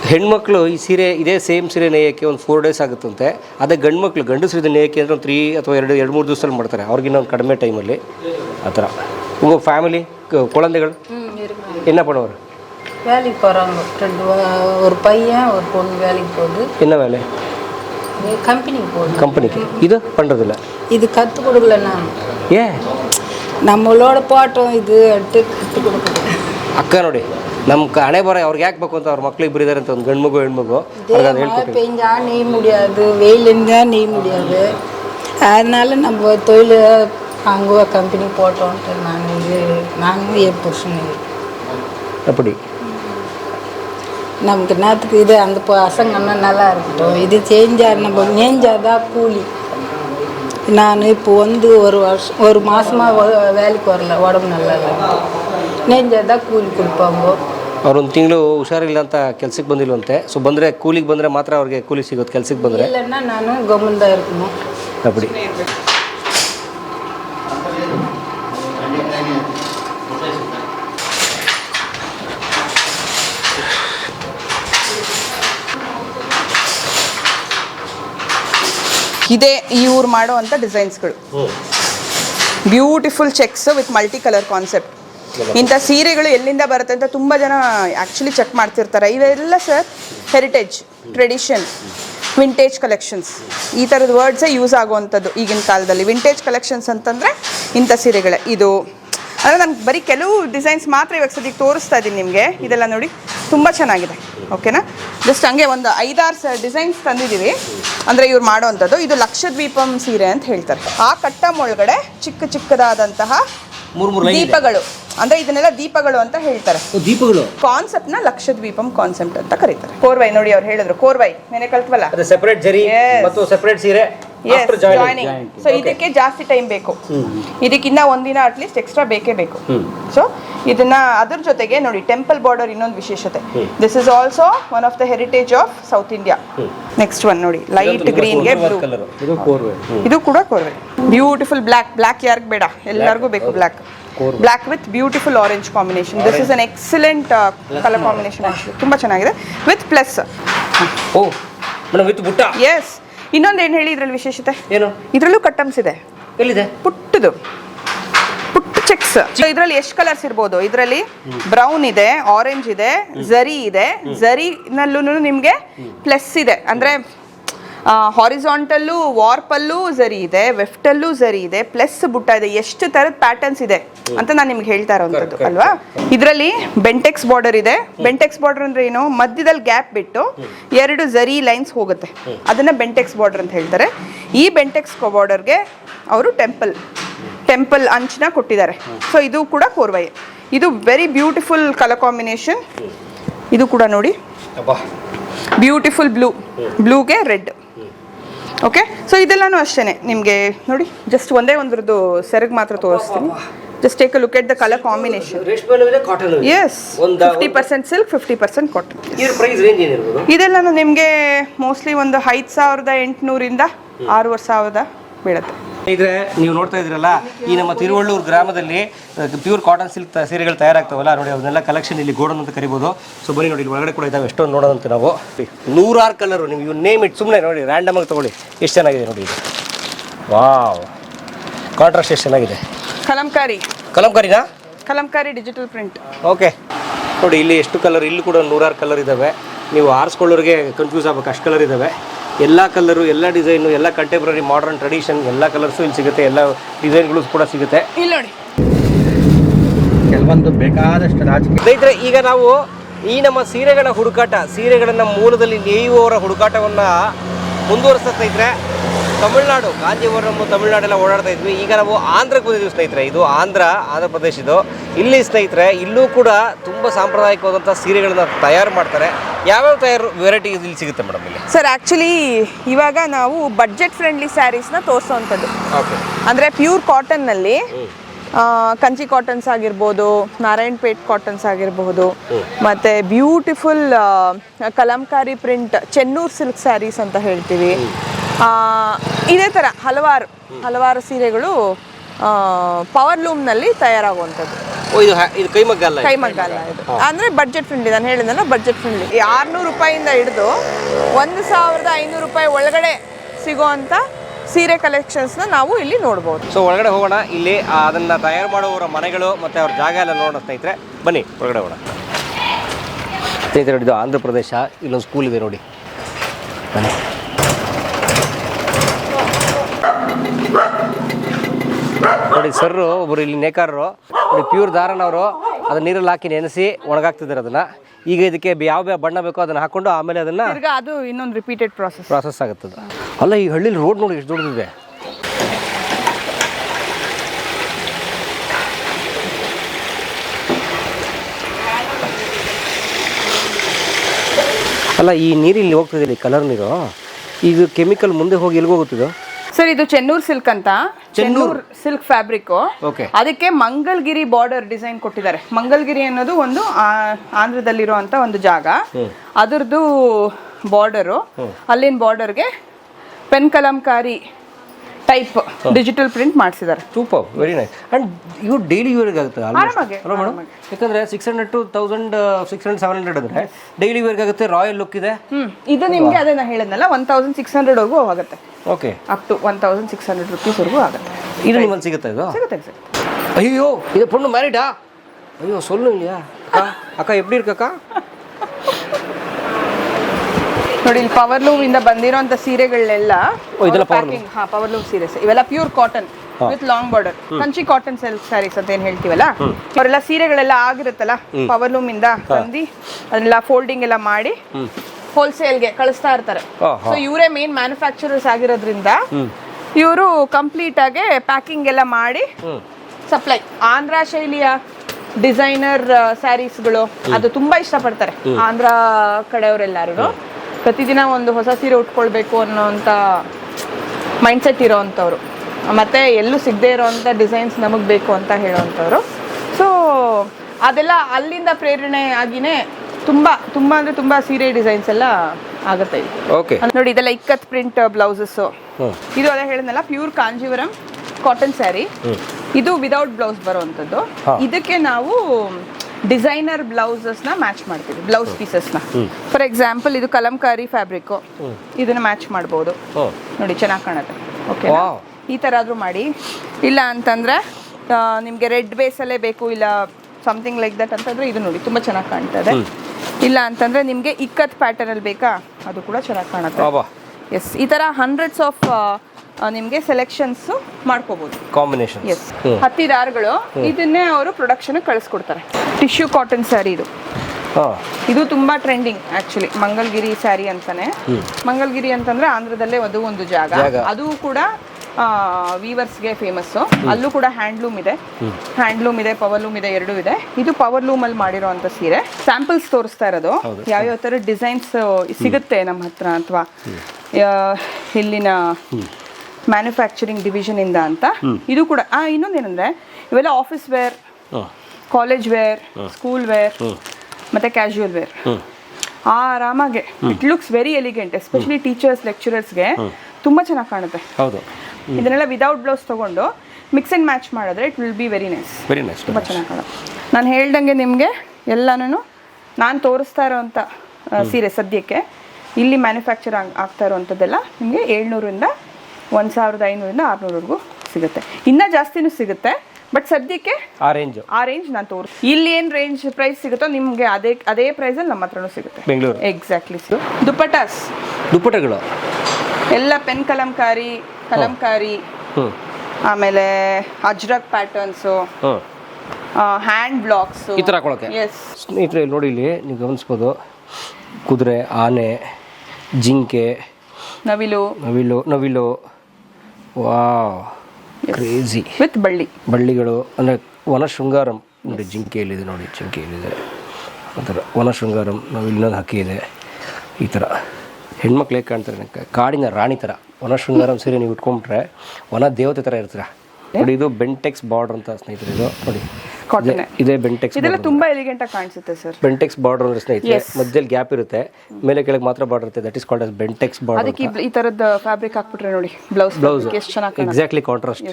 ಹೆಣ್ಮಕ್ಳು ಈ ಸೀರೆ ಇದೇ ಸೇಮ್ ಸೀರೆ ನೇಯಕ್ಕೆ ಒಂದು ಫೋರ್ ಡೇಸ್ ಆಗುತ್ತಂತೆ. ಅದೇ ಗಂಡು ಮಕ್ಕಳು ಗಂಡಸ್ರಿದ ನೇಯಕ್ಕೆ ಅಂದರೆ ಒಂದು ತ್ರೀ ಅಥವಾ ಎರಡು ಎರಡು ಮೂರು ದಿವಸದಲ್ಲಿ ಮಾಡ್ತಾರೆ. ಅವ್ರಿಗಿನ್ನ ಒಂದು ಕಡಿಮೆ ಟೈಮಲ್ಲಿ ಆ ಥர உங்கள் ஃபேமிலி குழந்தைகள் என்ன பண்ணுவார் வேலைக்கு போகிறாங்க ரெண்டு ஒரு பையன் ஒரு பொண்ணு வேலைக்கு போகுது என்ன வேலை கம்பெனிக்கு போகுது கம்பெனிக்கு இது பண்ணுறதில்ல இது கற்றுக் கொடுக்கல நான் ஏன் நம்மளோட பாட்டோம் இது கற்றுக் கொடுக்கல அக்கானுடைய ನೋಡಿ ನಮ್ಮ ಕ- ಹಣೆ ಬರ ಅವ್ರಿಗೆ ಯಾಕೆ ಬೇಕು ಅಂತ ಅವ್ರ ಮಕ್ಳು ಇಬ್ಬರು ಇದ್ದಾರೆ ಅಂತ ಒಂದು ಗಂಡು ಮಗು ಹೆಣ್ಮಗು இதே ಅವ್ರಿಗೆ ಅದು மழை ಹೇಳ್ಕೊಟ್ಟು பெஞ்சா நெய்ய முடியாது வெயில் இருந்தால் நெய்ய முடியாது அதனால நம்ம தொழில் அங்கே கம்பெனி போட்டோன்ட்டு நான் இது நானும் என் புருஷன் அப்படி நமக்கு நேரத்துக்கு இது அந்த பசங்கன்னா நல்லா இருக்கட்டும் இது செஞ்சா நம்ம நேஞ்சாதான் கூலி நான் இப்போ வந்து ஒரு வருஷம் ஒரு மாதமாக வேலைக்கு வரல உடம்பு நல்லா இல்லை நேஞ்சாதான் கூலி கொடுப்பாங்க ಅವ್ರೊಂದು ತಿಂಗಳು ಹುಷಾರಿಲ್ಲ ಅಂತ ಕೆಲ್ಸಕ್ಕೆ ಬಂದಿಲ್ವಂತೆ ಸೊ ಬಂದರೆ ಕೂಲಿಗೆ ಬಂದರೆ ಮಾತ್ರ ಅವ್ರಿಗೆ ಕೂಲಿ ಸಿಗೋದು ಕೆಲ್ಸಕ್ಕೆ ಬಂದರೆ இல்லைன்னா நானும் கவர்மெண்ட் தான் இருக்கணும் அப்படி ಇದೇ ಇವ್ರು ಮಾಡೋ ಅಂಥ ಡಿಸೈನ್ಸ್ಗಳು beautiful checks with multi colour concept ಇಂಥ ಸೀರೆಗಳು ಎಲ್ಲಿಂದ ಬರುತ್ತೆ ಅಂತ ತುಂಬ ಜನ ಆ್ಯಕ್ಚುಲಿ ಚೆಕ್ ಮಾಡ್ತಿರ್ತಾರೆ. ಇವೆಲ್ಲ sir heritage tradition vintage collections ಈ ಥರದ ವರ್ಡ್ಸೇ ಯೂಸ್ ಆಗುವಂಥದ್ದು ಈಗಿನ ಕಾಲದಲ್ಲಿ. ವಿಂಟೇಜ್ ಕಲೆಕ್ಷನ್ಸ್ ಅಂತಂದರೆ ಇಂಥ ಸೀರೆಗಳೇ. ಇದು ಅಂದರೆ ನಾನು ಬರೀ ಕೆಲವು ಡಿಸೈನ್ಸ್ ಮಾತ್ರ ಇವಾಗ ಸದ್ಯಕ್ಕೆ ತೋರಿಸ್ತಾ ಇದ್ದೀನಿ ನಿಮಗೆ. ಇದೆಲ್ಲ ನೋಡಿ ತುಂಬ ಚೆನ್ನಾಗಿದೆ. ಓಕೆನಾ ಜಸ್ಟ್ ಹಂಗೆ ಒಂದು ಐದಾರು ಸ ಡಿಸೈನ್ಸ್ ತಂದಿದ್ದೀವಿ ಅಂದರೆ ಇವ್ರು ಮಾಡೋವಂಥದ್ದು. ಇದು ಲಕ್ಷದ್ವೀಪಂ ಸೀರೆ ಅಂತ ಹೇಳ್ತಾರೆ. ಆ ಕಟ್ಟಮ್ ಒಳಗಡೆ ಚಿಕ್ಕ ಚಿಕ್ಕದಾದಂತಹ ಮೂರು ಮೂರು ದೀಪಗಳು. ಅಂದರೆ ಇದನ್ನೆಲ್ಲ ದೀಪಗಳು ಅಂತ ಹೇಳ್ತಾರೆ. ದೀಪಗಳು? ಲಕ್ಷ ಲಕ್ಷದ್ವೀಪಂ ಕಾನ್ಸೆಪ್ಟ್ ಅಂತ ಕರೀತಾರೆ. ಕೋರ್ವೈ ನೋಡಿ ಅವ್ರು ಹೇಳಿದ್ರು ಕೋರ್ವೈ ನೆನೆ ಕಲ್ತ್ವಲ್ಲ? ಸೆಪರೇಟ್ ಜರಿ ಮತ್ತು ಸೆಪರೇಟ್ ಸೀರೆ ಜಾಯ್ನಿಂಗ್ ಸೊ ಇದಕ್ಕೆ ಜಾಸ್ತಿ ಟೈಮ್ ಬೇಕು. ಇದಕ್ಕಿನ್ನ ಒಂದಿನ ಅಟ್ಲೀಸ್ಟ್ ಎಕ್ಸ್ಟ್ರಾ ಬೇಕೇ ಬೇಕು. ಸೊ ಇದನ್ನ ಅದ್ರ ಜೊತೆಗೆ ನೋಡಿ ಟೆಂಪಲ್ ಬಾರ್ಡರ್ ಇನ್ನೊಂದು ವಿಶೇಷತೆ. This is also one of the heritage of South India next one ನೋಡಿ ಲೈಟ್ ಗ್ರೀನ್ಗೆ ಬ್ಲೂ ಕಲರ್ ಇದು ಕೂಡ ಕೋರ್ವೆ. ಬ್ಯೂಟಿಫುಲ್ ಬ್ಲಾಕ್ ಬ್ಲಾಕ್ ಯಾರಿಗೆ ಬೇಡ? ಎಲ್ಲರಿಗೂ ಬೇಕು black black with beautiful orange combination this is an excellent colour combination ತುಂಬಾ ಚೆನ್ನಾಗಿದೆ. ವಿತ್ ಪ್ಲಸ್ ಓ ಮೇಡಮ್ ವಿತ್ ಬುಟ್ಟ ಎಸ್ ಇನ್ನೊಂದು ಏನು ಹೇಳಿ ಇದ್ರಲ್ಲಿ ವಿಶೇಷತೆ? ಏನು? ಇದರಲ್ಲೂ ಕಟ್ಟಮ್ಸ್ ಇದೆ. ಎಲ್ಲಿದೆ? ಪುಟ್ಟದು. ಪುಟ್ಟ ಚೆಕ್ಸ್ ಇದರಲ್ಲಿ ಎಷ್ಟು ಕಲರ್ಸ್ ಇರ್ಬೋದು? ಇದರಲ್ಲಿ ಬ್ರೌನ್ ಇದೆ ಆರೆಂಜ್ ಇದೆ ಝರಿ ಇದೆ. ಝರಿನಲ್ಲೂ ನಿಮಗೆ ಪ್ಲಸ್ ಇದೆ. ಅಂದರೆ ಹಾರಿಸಾಂಟಲ್ಲು ವಾರ್ಪಲ್ಲೂ ಸರಿ ಇದೆ ವೆಫ್ಟಲ್ಲೂ ಸರಿ ಇದೆ ಪ್ಲಸ್ ಬುಟ್ಟ ಇದೆ ಎಷ್ಟು ಥರದ ಪ್ಯಾಟರ್ನ್ಸ್ ಇದೆ ಅಂತ ನಾನು ನಿಮ್ಗೆ ಹೇಳ್ತಾ ಇರೋವಂಥದ್ದು ಅಲ್ವಾ? ಇದರಲ್ಲಿ ಬೆಂಟೆಕ್ಸ್ ಬಾರ್ಡರ್ ಇದೆ. ಬೆಂಟೆಕ್ಸ್ ಬಾರ್ಡರ್ ಅಂದ್ರೆ ಏನು? ಮಧ್ಯದಲ್ಲಿ ಗ್ಯಾಪ್ ಬಿಟ್ಟು ಎರಡು ಝರಿ ಲೈನ್ಸ್ ಹೋಗುತ್ತೆ. ಅದನ್ನ ಬೆಂಟೆಕ್ಸ್ ಬಾರ್ಡರ್ ಅಂತ ಹೇಳ್ತಾರೆ. ಈ ಬೆಂಟೆಕ್ಸ್ ಬಾರ್ಡರ್ಗೆ ಅವರು ಟೆಂಪಲ್ ಟೆಂಪಲ್ ಅಂಚನ ಕೊಟ್ಟಿದ್ದಾರೆ. ಸೊ ಇದು ಕೂಡ ಕೋರ್ವೈ ಇದು ವೆರಿ ಬ್ಯೂಟಿಫುಲ್ ಕಲರ್ ಕಾಂಬಿನೇಷನ್ ಇದು ಕೂಡ ನೋಡಿ. ಬ್ಯೂಟಿಫುಲ್ ಬ್ಲೂ ಬ್ಲೂಗೆ ರೆಡ್ ಓಕೆ ಸೊ ಇದೆಲ್ಲಾನು ಅಷ್ಟೇ ನಿಮಗೆ ನೋಡಿ ಜಸ್ಟ್ ಒಂದೇ ಒಂದ್ರದ್ದು ಸೆರಗ್ ಮಾತ್ರ ತೋರಿಸ್ತೀನಿ. Just take look at the colour combination yes fifty percent silk fifty percent cotton ಇದೆಲ್ಲ ನಿಮಗೆ ಮೋಸ್ಟ್ಲಿ ಒಂದು ಐದು ಸಾವಿರದ ಎಂಟುನೂರಿಂದ ಆರೂವರೆ ಸಾವಿರದ ಬೀಳುತ್ತೆ. ಇದ್ರೆ ನೀವು ನೋಡ್ತಾ ಇದ್ರಲ್ಲ ಈ ನಮ್ಮ ತಿರುವಳ್ಳೂರು ಗ್ರಾಮದಲ್ಲಿ ಪ್ಯೂರ್ ಕಾಟನ್ ಸಿಲ್ಕ್ ಸೀರೆಗಳು ತಯಾರಾಗ್ತಾವಲ್ಲ ನೋಡಿ ಅವನ್ನೆಲ್ಲ ಕಲೆಕ್ಷನ್ ಇಲ್ಲಿ ಗೋಡನ್ ಅಂತ ಕರಿಬೋದು. ಸೊ ಬನ್ನಿ ನೋಡಿ ಇಲ್ಲಿ ಒಳಗಡೆ ಕೂಡ ಇದಾವೆ ಎಷ್ಟೊಂದು ನೋಡೋದಂತ ನಾವು. ನೂರಾರು ಕಲರ್ ನೀವು ಇವ್ ನೇಮ್ ಇಟ್ ಸುಮ್ಮನೆ ನೋಡಿ ರ್ಯಾಂಡಮ್ ಆಗಿ ತಗೊಳ್ಳಿ. ಎಷ್ಟು ಚೆನ್ನಾಗಿದೆ ನೋಡಿ ಇದು. ವಾವ್ ಕಾಂಟ್ರಾಸ್ಟ್ ಎಷ್ಟು ಚೆನ್ನಾಗಿದೆ. ಕಲಂಕಾರಿ. ಕಲಂಕಾರಿನಾ? ಕಲಂಕಾರಿ ಡಿಜಿಟಲ್ ಪ್ರಿಂಟ್ ಓಕೆ ನೋಡಿ ಇಲ್ಲಿ ಎಷ್ಟು ಕಲರ್ ಇಲ್ಲಿ ಕೂಡ ನೂರಾರು ಕಲರ್ ಇದ್ದಾವೆ. ನೀವು ಆರಿಸ್ಕೊಳ್ಳೋರಿಗೆ ಕನ್ಫ್ಯೂಸ್ ಆಗ್ಬೇಕು ಅಷ್ಟು ಕಲರ್ ಇದ್ದಾವೆ. ಎಲ್ಲ ಕಲರು ಎಲ್ಲ ಡಿಸೈನು ಎಲ್ಲ ಕಂಟೆಂಪ್ರರಿ ಮಾಡರ್ನ್ ಟ್ರೆಡಿಷನ್ ಎಲ್ಲ ಕಲರ್ಸು ಇಲ್ಲಿ ಸಿಗುತ್ತೆ ಎಲ್ಲ ಡಿಸೈನ್ಗಳು ಕೂಡ ಸಿಗುತ್ತೆ. ಇಲ್ಲಿ ನೋಡಿ. ಕೆಲವೊಂದು ಬೇಕಾದಷ್ಟು ರಾಜಕೀಯ ಸ್ನೇಹಿತರೆ ಈಗ ನಾವು ಈ ನಮ್ಮ ಸೀರೆಗಳ ಹುಡುಕಾಟ ಸೀರೆಗಳನ್ನು ಮೂಲದಲ್ಲಿ ನೇಯುವವರ ಹುಡುಕಾಟವನ್ನು ಮುಂದುವರಿಸ್ತಾ ಸ್ನೇಹಿತರೆ ತಮಿಳ್ನಾಡು ಕಾಂಜೀವರಂ ತಮಿಳ್ನಾಡೆಲ್ಲ ಓಡಾಡ್ತಾ ಇದ್ವಿ. ಈಗ ನಾವು ಆಂಧ್ರಕ್ಕೆ ಬಂದಿದ್ವಿ ಸ್ನೇಹಿತರೆ. ಇದು ಆಂಧ್ರ ಆಂಧ್ರ ಪ್ರದೇಶ ಇದು. ಇಲ್ಲಿ ಸ್ನೇಹಿತರೆ ಇಲ್ಲೂ ಕೂಡ ತುಂಬ ಸಾಂಪ್ರದಾಯಿಕವಾದಂಥ ಸೀರೆಗಳನ್ನ ತಯಾರು ಮಾಡ್ತಾರೆ. ಯಾವ್ಯಾವ ತಯಾರು ವೆರೈಟಿ ಇಲ್ಲಿ ಸಿಗುತ್ತೆ ಮೇಡಮ್ ಇಲ್ಲಿ? ಸರ್ ಆ್ಯಕ್ಚುಲಿ ಇವಾಗ ನಾವು ಬಡ್ಜೆಟ್ ಫ್ರೆಂಡ್ಲಿ ಸ್ಯಾರೀಸ್ನ ತೋರಿಸೋವಂಥದ್ದು ಓಕೆ ಅಂದರೆ ಪ್ಯೂರ್ ಕಾಟನ್ನಲ್ಲಿ ಕಂಚಿ ಕಾಟನ್ಸ್ ಆಗಿರ್ಬೋದು ನಾರಾಯಣಪೇಟ್ ಕಾಟನ್ಸ್ ಆಗಿರಬಹುದು ಮತ್ತು beautiful Kalamkari print Chennur silk sarees ಅಂತ ಹೇಳ್ತೀವಿ. ಇದೇ ಥರ ಹಲವಾರು ಹಲವಾರು ಸೀರೆಗಳು ಪವರ್ ಲೂಮ್ನಲ್ಲಿ ತಯಾರಾಗುವಂಥದ್ದು. ಓ ಇದು ಹ್ಯಾ- ಇದು ಕೈಮಗ್ಗ ಅಲ್ಲ ಇದು? ಅಂದ್ರೆ ಬಡ್ಜೆಟ್ ಫ್ರೆಂಡ್ಲಿ ನಾನು ಹೇಳಿದ್ನಲ್ಲ ಬಜೆಟ್ ಫ್ರೆಂಡ್ಲಿ ಆರುನೂರು ರೂಪಾಯಿಂದ ಹಿಡಿದು ಒಂದು ಸಾವಿರದ ಐನೂರು ರೂಪಾಯಿ ಒಳಗಡೆ ಸಿಗೋವಂಥ ಸೀರೆ ಕಲೆಕ್ಷನ್ಸ್ನ ನಾವು ಇಲ್ಲಿ ನೋಡ್ಬೋದು. ಸೊ ಒಳಗಡೆ ಹೋಗೋಣ. ಇಲ್ಲಿ ಅದನ್ನು ತಯಾರು ಮಾಡುವವರ ಮನೆಗಳು ಮತ್ತು ಅವ್ರ ಜಾಗ ಎಲ್ಲ ನೋಡೋಣ ಸ್ನೇಹಿತರೆ. ಬನ್ನಿ ಒಳಗಡೆ ಹೋಗೋಣ. ಸ್ನೇಹಿತರೆ ನೋಡಿ, ಇದು ಆಂಧ್ರ ಪ್ರದೇಶ. ಇಲ್ಲೊಂದು ಸ್ಕೂಲ್ ಇದೆ ನೋಡಿ. ಬನ್ನಿ. ನೋಡಿ ಸರ್ರು ಒಬ್ರು ಇಲ್ಲಿ ನೇಕಾರರು. ನೋಡಿ ಪ್ಯೂರ್ ದಾರನವರು ಅದನ್ನ ನೀರಲ್ಲಿ ಹಾಕಿ ನೆನೆಸಿ ಒಣಗಾಕ್ತಿದ್ದಾರೆ ಅದನ್ನ. ಈಗ ಇದಕ್ಕೆ ಯಾವ ಬಣ್ಣ ಬೇಕೋ ಅದನ್ನ ಹಾಕೊಂಡು ಆಮೇಲೆ ಅದನ್ನ ತಿರ್ಗಾ ಅದು ಇನ್ನೊಂದು ರಿಪೀಟೆಡ್ ಪ್ರಾಸೆಸ್ ಪ್ರಾಸೆಸ್ ಆಗುತ್ತದೆ. ಅಲ್ಲ ಈ ಹಳ್ಳಿಲಿ ರೋಡ್ ನೋಡಿ ಎಷ್ಟು ದೊಡ್ಡದಿದೆ. ಅಲ್ಲ ಈ ನೀರು ಇಲ್ಲಿ ಹೋಗ್ತಿದೆ ಕಲರ್ ನೀರು. ಇದು ಕೆಮಿಕಲ್ ಮುಂದೆ ಹೋಗಿ ಎಲ್ಲಿಗೆ ಹೋಗುತ್ತಿದ್ದು ಸರ್ ಇದು ಚೆನ್ನೂರ್ ಸಿಲ್ಕ್ ಅಂತ. ಚೆನ್ನೂರ್ ಸಿಲ್ಕ್ ಫ್ಯಾಬ್ರಿಕ್ ಅದಕ್ಕೆ ಮಂಗಲ್ಗಿರಿ ಬಾರ್ಡರ್ ಡಿಸೈನ್ ಕೊಟ್ಟಿದ್ದಾರೆ. ಮಂಗಲ್ಗಿರಿ ಅನ್ನೋದು ಒಂದು ಆಂಧ್ರದಲ್ಲಿರುವಂತ ಒಂದು ಜಾಗ. ಅದರದ್ದು ಬಾರ್ಡರು ಅಲ್ಲಿನ ಬಾರ್ಡರ್ಗೆ pen Kalamkari type digital print ಮಾಡಿಸಿದ್ದಾರೆ ಸೂಪರ್ ವೆರಿ ನೈಸ್ ಅಂಡ್ ಇವು ಡೈಲಿ ವೇರ್ಗೆ ಆಗುತ್ತೆ ಆರಾಮಾಗಿ, ಅಲ್ವಾ ಮೇಡಮ್ ಯಾಕಂದ್ರೆ six hundred to thousand six hundred seven hundred ಅಂದ್ರೆ ಡೈಲಿ ವೇರ್ಗೆ ಆಗುತ್ತೆ ರಾಯಲ್ ಲುಕ್ ಇದೆ ಹ್ಮ್ ಇದು ನಿಮ್ಗೆ ಅದೇ ನಾನು ಹೇಳಿದ್ನಲ್ಲ ಒನ್ ತೌಸಂಡ್ ಸಿಕ್ಸ್ ಹಂಡ್ರೆಡ್ ವರ್ಗೂ ಆಗುತ್ತೆ okay up to one thousand six hundred rupees ವರ್ಗೂ ಆಗುತ್ತೆ ಇದು ನಿಮ್ಮಲ್ಲಿ ಸಿಗುತ್ತೆ ಇದು ಸಿಗುತ್ತೆ ಸಿಗುತ್ತೆ ஐயோ இது பொண்ணு மேரிடா ஐயோ சொல்லு இல்லையா அக்கா அக்கா எப்படி இருக்கு அக்கா ನೋಡಿ ಇಲ್ಲಿ ಪವರ್ ಲೂಮ್ ಇಂದ ಬಂದಿರೋಂಥ ಸೀರೆಗಳನ್ನೆಲ್ಲ ಪವರ್ ಲೂಮ್ ಸೀರೆಸ್ ಇವೆಲ್ಲ pure cotton with long border Kanchi cotton silk sarees ಅಂತ ಏನ್ ಹೇಳ್ತೀವಲ್ಲ? ಅವರೆಲ್ಲ ಸೀರೆಗಳೆಲ್ಲ ಆಗಿರುತ್ತಲ್ಲ ಪವರ್ ಲೂಮ್ ಇಂದ ತಂದಿ ಅದನ್ನೆಲ್ಲ ಫೋಲ್ಡಿಂಗ್ ಎಲ್ಲ ಮಾಡಿ ಹೋಲ್ಸೇಲ್ಗೆ ಕಳಿಸ್ತಾ ಇರ್ತಾರೆ. ಸೊ ಇವರೇ ಮೇನ್ ಮ್ಯಾನುಫ್ಯಾಕ್ಚರರ್ಸ್ ಆಗಿರೋದ್ರಿಂದ ಇವರು ಕಂಪ್ಲೀಟ್ ಆಗಿ ಪ್ಯಾಕಿಂಗ್ ಎಲ್ಲ ಮಾಡಿ ಸಪ್ಲೈ ಆಂಧ್ರ ಶೈಲಿಯ ಡಿಸೈನರ್ ಸ್ಯಾರೀಸ್ಗಳು ಅದು ತುಂಬಾ ಇಷ್ಟಪಡ್ತಾರೆ. ಆಂಧ್ರ ಕಡೆಯವರೆಲ್ಲರೂ ಪ್ರತಿದಿನ ಒಂದು ಹೊಸ ಸೀರೆ ಉಟ್ಕೊಳ್ಬೇಕು ಮೈಂಡ್ ಮೈಂಡ್ಸೆಟ್ ಇರೋವಂಥವ್ರು ಮತ್ತೆ ಎಲ್ಲೂ ಸಿಗದೆ ಇರೋವಂಥ ಡಿಸೈನ್ಸ್ ನಮಗೆ ಬೇಕು ಅಂತ ಹೇಳೋವಂಥವ್ರು ಸೊ ಅದೆಲ್ಲ ಅಲ್ಲಿಂದ ಪ್ರೇರಣೆ ಆಗಿನೇ ತುಂಬಾ ತುಂಬಾ ಅಂದ್ರೆ ತುಂಬಾ ಸೀರೆ ಡಿಸೈನ್ಸ್ ಎಲ್ಲ ಆಗುತ್ತೆ ಇದು ಓಕೆ ನೋಡಿ ಇದೆಲ್ಲ ಇಕ್ಕತ್ ಪ್ರಿಂಟ್ ಬ್ಲೌಸಸ್ ಇದು ಅದೇ ಹೇಳಿದ್ನಲ್ಲ ಪ್ಯೂರ್ ಕಾಂಜೀವರಂ ಕಾಟನ್ ಸ್ಯಾರಿ ಇದು ವಿದೌಟ್ ಬ್ಲೌಸ್ ಬರುವಂತದ್ದು ಇದಕ್ಕೆ ನಾವು ಡಿಸೈನರ್ ಬ್ಲೌಸಸ್ನ ಮ್ಯಾಚ್ ಮಾಡ್ತೀವಿ ಬ್ಲೌಸ್ ಪೀಸಸ್ನ ಫಾರ್ ಎಕ್ಸಾಂಪಲ್ ಇದು ಕಲಂಕಾರಿ ಫ್ಯಾಬ್ರಿಕ್ ಇದನ್ನ ಮ್ಯಾಚ್ ಮಾಡ್ಬೋದು. ನೋಡಿ ಚೆನ್ನಾಗಿ ಕಾಣುತ್ತೆ. ಓಕೆ. ಈ ಥರ ಆದರೂ ಮಾಡಿ. ಇಲ್ಲ ಅಂತಂದ್ರೆ ನಿಮಗೆ ರೆಡ್ ಬೇಸಲ್ಲೇ ಬೇಕು ಇಲ್ಲ ಸಮಥಿಂಗ್ ಲೈಕ್ ದಟ್ ಅಂತಂದ್ರೆ ಇದು ನೋಡಿ ತುಂಬ ಚೆನ್ನಾಗಿ ಕಾಣ್ತದೆ ಇಲ್ಲ ಅಂತಂದ್ರೆ ನಿಮಗೆ ಇಕ್ಕತ್ ಪ್ಯಾಟರ್ನ್ ಅಲ್ಲಿ ಬೇಕಾ? ಅದು ಕೂಡ ಚೆನ್ನಾಗಿ ಕಾಣುತ್ತೆ. ಎಸ್ ಈ ಥರ ಹಂಡ್ರೆಡ್ಸ್ ಆಫ್ ನಿಮಗೆ ಸೆಲೆಕ್ಷನ್ಸ್ ಮಾಡ್ಕೋಬಹುದು ಕಾಂಬಿನೇಷನ್ ಎಸ್ ಹತ್ತಿ ದಾರಗಳು ಇದನ್ನೇ ಅವರು ಪ್ರೊಡಕ್ಷನ್ ಕಳಿಸ್ಕೊಡ್ತಾರೆ. ಟಿಶ್ಯೂ ಕಾಟನ್ ಸ್ಯಾರಿ ಇದು. ಇದು ತುಂಬಾ ಟ್ರೆಂಡಿಂಗ್ ಆಕ್ಚುಲಿ ಮಂಗಲ್ಗಿರಿ ಸ್ಯಾರಿ ಅಂತಾನೆ. ಮಂಗಲ್ಗಿರಿ ಅಂತಂದ್ರೆ ಆಂಧ್ರದಲ್ಲೇ ಅದು ಒಂದು ಜಾಗ. ಅದು ಕೂಡ ವೀವರ್ಸ್ಗೆ ಫೇಮಸ್ ಅಲ್ಲೂ ಕೂಡ ಹ್ಯಾಂಡ್ಲೂಮ್ ಇದೆ. ಹ್ಯಾಂಡ್ಲೂಮ್ ಇದೆ ಪವರ್ಲೂಮ್ ಇದೆ ಎರಡೂ ಇದೆ. ಇದು ಪವರ್ಲೂಮ್ ಅಲ್ಲಿ ಮಾಡಿರೋಂಥ ಸೀರೆ. ಸ್ಯಾಂಪಲ್ಸ್ ತೋರಿಸ್ತಾ ಇರೋದು. ಯಾವ್ಯಾವ ತರ ಡಿಸೈನ್ಸ್ ಸಿಗುತ್ತೆ ನಮ್ಮ ಹತ್ರ ಅಥವಾ ಇಲ್ಲಿನ ಮ್ಯಾನುಫ್ಯಾಕ್ಚರಿಂಗ್ ಡಿವಿಷನ್ ಇಂದ ಅಂತ. ಇದು ಕೂಡ ಇನ್ನೊಂದು ಇನ್ನೊಂದೇನಂದ್ರೆ ಇವೆಲ್ಲ office wear college wear school wear ಮತ್ತೆ casual wear ಆರಾಮಾಗೆ it looks very elegant especially teachers ಲೆಕ್ಚರರ್ಸ್ಗೆ ತುಂಬಾ ಚೆನ್ನಾಗಿ ಕಾಣುತ್ತೆ. ಹೌದು. ಇದನ್ನೆಲ್ಲ ವಿದೌಟ್ ಬ್ಲೌಸ್ ತಗೊಂಡು ಮಿಕ್ಸ್ ಅಂಡ್ ಮ್ಯಾಚ್ ಮಾಡಿದ್ರೆ it will be very nice very nice ತುಂಬ ಚೆನ್ನಾಗಿ ಕಾಣುತ್ತೆ. ನಾನು ಹೇಳ್ದಂಗೆ ನಿಮಗೆ ಎಲ್ಲಾನು ನಾನು ತೋರಿಸ್ತಾ ಇರೋವಂಥ ಸೀರೆ ಸದ್ಯಕ್ಕೆ ಇಲ್ಲಿ ಮ್ಯಾನುಫ್ಯಾಕ್ಚರ್ ಆಗ್ತಾ ಇರೋವಂಥದ್ದೆಲ್ಲ ನಿಮಗೆ ಏಳ್ನೂರಿಂದ ಒಂದು ಸಾವಿರದ ಐನೂರಿಂದ ಆರುನೂರವರೆಗೂ ಸಿಗುತ್ತೆ. ಇನ್ನೂ ಜಾಸ್ತಿನೂ ಸಿಗುತ್ತೆ ಬಟ್ ಸದ್ಯಕ್ಕೆ ಆ ರೇಂಜ್. ಆ ರೇಂಜ್ ನಾನು ತೋರಿಸ್ ಇಲ್ಲಿ ಏನು ರೇಂಜ್ ಪ್ರೈಸ್ ಸಿಗುತ್ತೋ ನಿಮಗೆ ಅದೇ ಅದೇ ಪ್ರೈಸಲ್ಲಿ ನಮ್ಮ ಹತ್ರನೂ ಸಿಗುತ್ತೆ. ಬೆಂಗಳೂರು. ಎಕ್ಸಾಕ್ಟ್ಲಿ ದುಪ್ಪಟಾಸ್ ದುಪ್ಪಟಗಳು ಎಲ್ಲ ಪೆನ್ ಕಲಂಕಾರಿ ಕಲಂಕಾರಿ ಆಮೇಲೆ ಅಜ್ರಕ್ ಪ್ಯಾಟರ್ನ್ಸು ಹ್ಯಾಂಡ್ ಬ್ಲಾಕ್ಸ್ ಈ ಥರ ಹಾಕೊಳಕ್ಕೆ? ಎಸ್ ಸ್ನೇಹಿತರೆ ನೋಡಿ ಇಲ್ಲಿ ನೀವು ಗಮನಿಸ್ಬೋದು. ಕುದುರೆ ಆನೆ ಜಿಂಕೆ ನವಿಲು. ನವಿಲು ನವಿಲು. ವಾವ್ ಕ್ರೇಜಿ ವಿತ್ ಬಳ್ಳಿ. ಬಳ್ಳಿಗಳು ಅಂದರೆ ವನ ಶೃಂಗಾರಂ ನೋಡಿ ಜಿಂಕೆಯಲ್ಲಿದೆ ನೋಡಿ ಜಿಂಕೆಯಲ್ಲಿದೆ. ಒಂಥರ ಥರ ವನ ಶೃಂಗಾರಂ ನಾವು ಇನ್ನೊಂದು ಹಕ್ಕಿ ಇದೆ ಈ ಥರ. ಹೆಣ್ಮಕ್ಳು ಹೇಗೆ ಕಾಣ್ತಾರೆ ನನಗೆ ಕಾಡಿನ ರಾಣಿ ಥರ. ವನ ಶೃಂಗಾರಂ ಸೀರೆ ನೀವು ಇಟ್ಕೊಂಬಿಟ್ರೆ ವನ ದೇವತೆ ಥರ ಇರ್ತೀರ? ನೋಡಿ ಇದು ಬೆಂಟೆಕ್ಸ್ ಬಾರ್ಡರ್ ಅಂತ ಸ್ನೇಹಿತರೆ ಇದು ನೋಡಿ. ಕಾಟನ್ ಇದೇ- ಬೆಂಟೆಕ್ಸ್ ಇದೆಲ್ಲ ತುಂಬಾ ಎಲಿಗೆಂಟ್ ಆಗಿ ಕಾಣಿಸುತ್ತೆ ಸರ್ ಬೆಂಟೆಕ್ಸ್ ಬಾರ್ಡರ್ ಅಂದ್ರೆ ಸ್ನೇಹಿತರೆ ಮಧ್ಯದಲ್ಲಿ ಗ್ಯಾಪ್ ಇರುತ್ತೆ. ಮೇಲೆ ಕೆಳಗೆ ಮಾತ್ರ ಬಾರ್ಡರ್ ಇರುತ್ತೆ. That is called as Bentex border ಅದಕ್ಕೆ ಈ- ತರದ ಫ್ಯಾಬ್ರಿಕ್ ಹಾಕ್ಬಿಟ್ರೆ ನೋಡಿ ಬ್ಲೌಸ್ ಬ್ಲೌಸ್ ಎಷ್ಟು ಚೆನ್ನಾಗಿ exactly contrast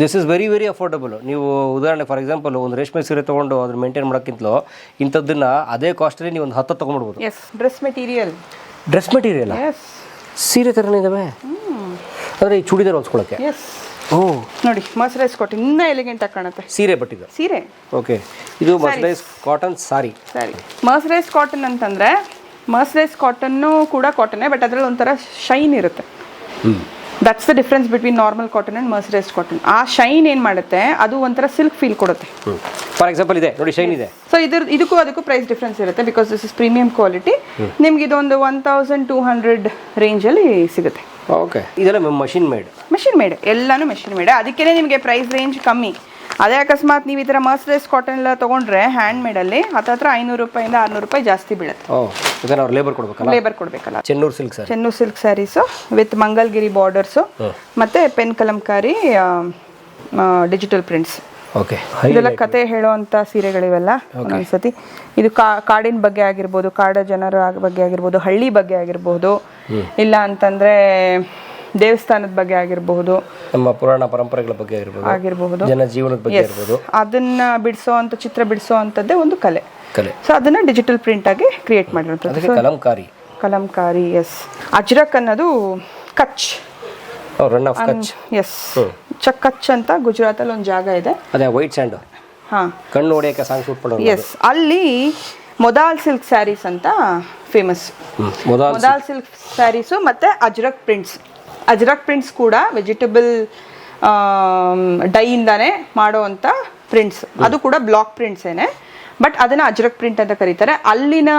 this is very very affordable ನೀವು ಉದಾಹರಣೆ ಫಾರ್ ಎಕ್ಸಾಂಪಲ್ ಒಂದು ರೇಷ್ಮೆ ಸೀರೆ ತೊಗೊಂಡು ಅದ್ರ ಮೇಂಟೈನ್ ಮಾಡೋಕ್ಕಿಂತಲೂ ಇಂಥದ್ದನ್ನ ಅದೇ ಕಾಸ್ಟಲ್ಲಿ ನೀವು ಒಂದು ಹತ್ತು ತೊಗೊಂಡ್ಬಿಡ್ಬೋದು. Yes dress material dress material ಸೀರೆ ಥರನೇ ಇದಾವೆ? ಅಂದರೆ ಈ ಚೂಡಿದಾರ್ ಹೊಲ್ಸ್ಕೊಳಕ್ಕೆ ಎಸ್ ಓ. ನೋಡಿ ಮರ್ಸರೈಸ್ ಕಾಟನ್ ಇನ್ನ ಎಲಿಗೆಂಟ್ ಆಗಿ ಕಾಣುತ್ತೆ. ಸೀರೆ ಬಟ್ಟಿದೆ? ಸೀರೆ. ಓಕೆ ಇದು ಮರ್ಸರೈಸ್ ಕಾಟನ್ ಸಾರಿ ಸಾರಿ ಮರ್ಸರೈಸ್ ಕಾಟನ್ ಅಂತಂದ್ರೆ ಮರ್ಸರೈಸ್ ಕಾಟನ್ ಕೂಡ ಕಾಟನ್ನೇ ಬಟ್ ಅದ್ರಲ್ಲಿ ಒಂಥರ ಶೈನ್ ಇರುತ್ತೆ. That's the difference between normal cotton and mercerised cotton ಆ ಶೈನ್ ಏನು ಮಾಡುತ್ತೆ ಅದು ಒಂಥರ ಸಿಲ್ಕ್ ಫೀಲ್ ಕೊಡುತ್ತೆ. ಫಾರ್ ಎಕ್ಸಾಂಪಲ್ ಇದೆ ನೋಡಿ ಶೈನ್ ಇದೆ. ಸೊ ಇದ್ರ ಇದಕ್ಕೂ ಅದಕ್ಕೂ ಪ್ರೈಸ್ ಡಿಫ್ರೆನ್ಸ್ ಇರುತ್ತೆ because this is premium quality ನಿಮ್ಗೆ ಇದೊಂದು ಒನ್ ತೌಸಂಡ್ ಟೂ ಹಂಡ್ರೆಡ್ ರೇಂಜಲ್ಲಿ ಸಿಗುತ್ತೆ. ಓಕೆ ಇದೆಲ್ಲ ಮಷಿನ್ ಮೇಡ್ ಮೆಷಿನ್ ಮೇಡ್ ಎಲ್ಲಾನು ಮೆಷಿನ್ ಮೇಡ್ ಅದಕ್ಕೇನೆ ನಿಮಗೆ ಪ್ರೈಸ್ ರೇಂಜ್ ಕಮ್ಮಿ. ಅದೇ ಅಕಸ್ಮಾತ್ ನೀವು ಈ ಥರ ಕಾಟನ್ ಎಲ್ಲ ತೊಗೊಂಡ್ರೆ ಹ್ಯಾಂಡ್ ಮೇಡಲ್ಲಿ ಹತ್ತತ್ರ ಐನೂರು ರೂಪಾಯಿಂದ ಆರ್ನೂರು ರೂಪಾಯಿ ಜಾಸ್ತಿ ಬೀಳುತ್ತೆ. ಓ ಅವ್ರು ಲೇಬರ್ ಕೊಡ್ಬೇಕಲ್ಲ? ಲೇಬರ್ ಕೊಡಬೇಕಲ್ಲ. Chennur silk sir Chennu silk sarees with Mangalagiri borders ಮತ್ತು pen Kalamkari digital prints okay ಇದೆಲ್ಲ ಕತೆ ಹೇಳುವಂತ ಸೀರೆಗಳಿವೆಲ್ಲ ಸತಿ. ಇದು ಕಾಡಿನ ಬಗ್ಗೆ ಆಗಿರ್ಬೋದು ಕಾಡ ಜನರ ಬಗ್ಗೆ ಆಗಿರ್ಬೋದು ಹಳ್ಳಿ ಬಗ್ಗೆ ಆಗಿರ್ಬೋದು ಇಲ್ಲ ಅಂತಂದ್ರೆ ದೇವಸ್ಥಾನದ ಬಗ್ಗೆ ಆಗಿರಬಹುದು ನಮ್ಮ ಪುರಾಣ ಪರಂಪರೆಗಳ ಬಗ್ಗೆ ಆಗಿರಬಹುದು ಜನ ಜೀವನದ ಬಗ್ಗೆ ಇರಬಹುದು ಅದನ್ನ ಬಿಡಿಸೋ ಅಂತ ಚಿತ್ರ ಬಿಡಿಸೋ ಅಂತದ್ದೇ ಒಂದು ಕಲೆ. ಕಲೆ. ಸೊ ಅದನ್ನ ಡಿಜಿಟಲ್ ಪ್ರಿಂಟ್ ಆಗಿ ಕ್ರಿಯೇಟ್ ಅದಕ್ಕೆ ಕಲಂಕಾರಿ. ಕಲಂಕಾರಿ ಎಸ್ ಅಜ್ರಕ್ ಅನ್ನೋದು ಕಚ್. ರನ್ ಆಫ್ ಕಚ್ ಎಸ್ ಚ ಕಚ್ ಅಂತ ಗುಜರಾತಲ್ಲಿ ಒಂದು ಜಾಗ ಇದೆ. ಅದೇ ವೈಟ್ ಸ್ಯಾಂಡ್ ಹಾ. ಕಣ್ಣು ಹೊಡೆಯಕ್ಕೆ ಸಾಂಗ್ ಶೂಟ್ ಮಾಡೋದು ಎಸ್ ಅಲ್ಲಿ ಮೊದಾಲ್ ಸಿಲ್ಕ್ ಸ್ಯಾರೀಸ್ ಅಂತ ಫೇಮಸ್. ಮೊದಲು ಸಿಲ್ಕ್ ಸ್ಯಾರೀಸು ಮತ್ತೆ ಅಜ್ರಕ್ ಪ್ರಿಂಟ್ಸ್ ಅಜ್ರಕ್ ಪ್ರಿಂಟ್ಸ್ ಕೂಡ ವೆಜಿಟೇಬಲ್ ಡೈಯಿಂದಾನೇ ಮಾಡುವಂಥ ಪ್ರಿಂಟ್ಸ್ ಅದು ಕೂಡ ಬ್ಲಾಕ್ ಪ್ರಿಂಟ್ಸೇನೆ ಬಟ್ ಅದನ್ನ ಅಜ್ರಕ್ ಪ್ರಿಂಟ್ ಅಂತ ಕರೀತಾರೆ. ಅಲ್ಲಿನ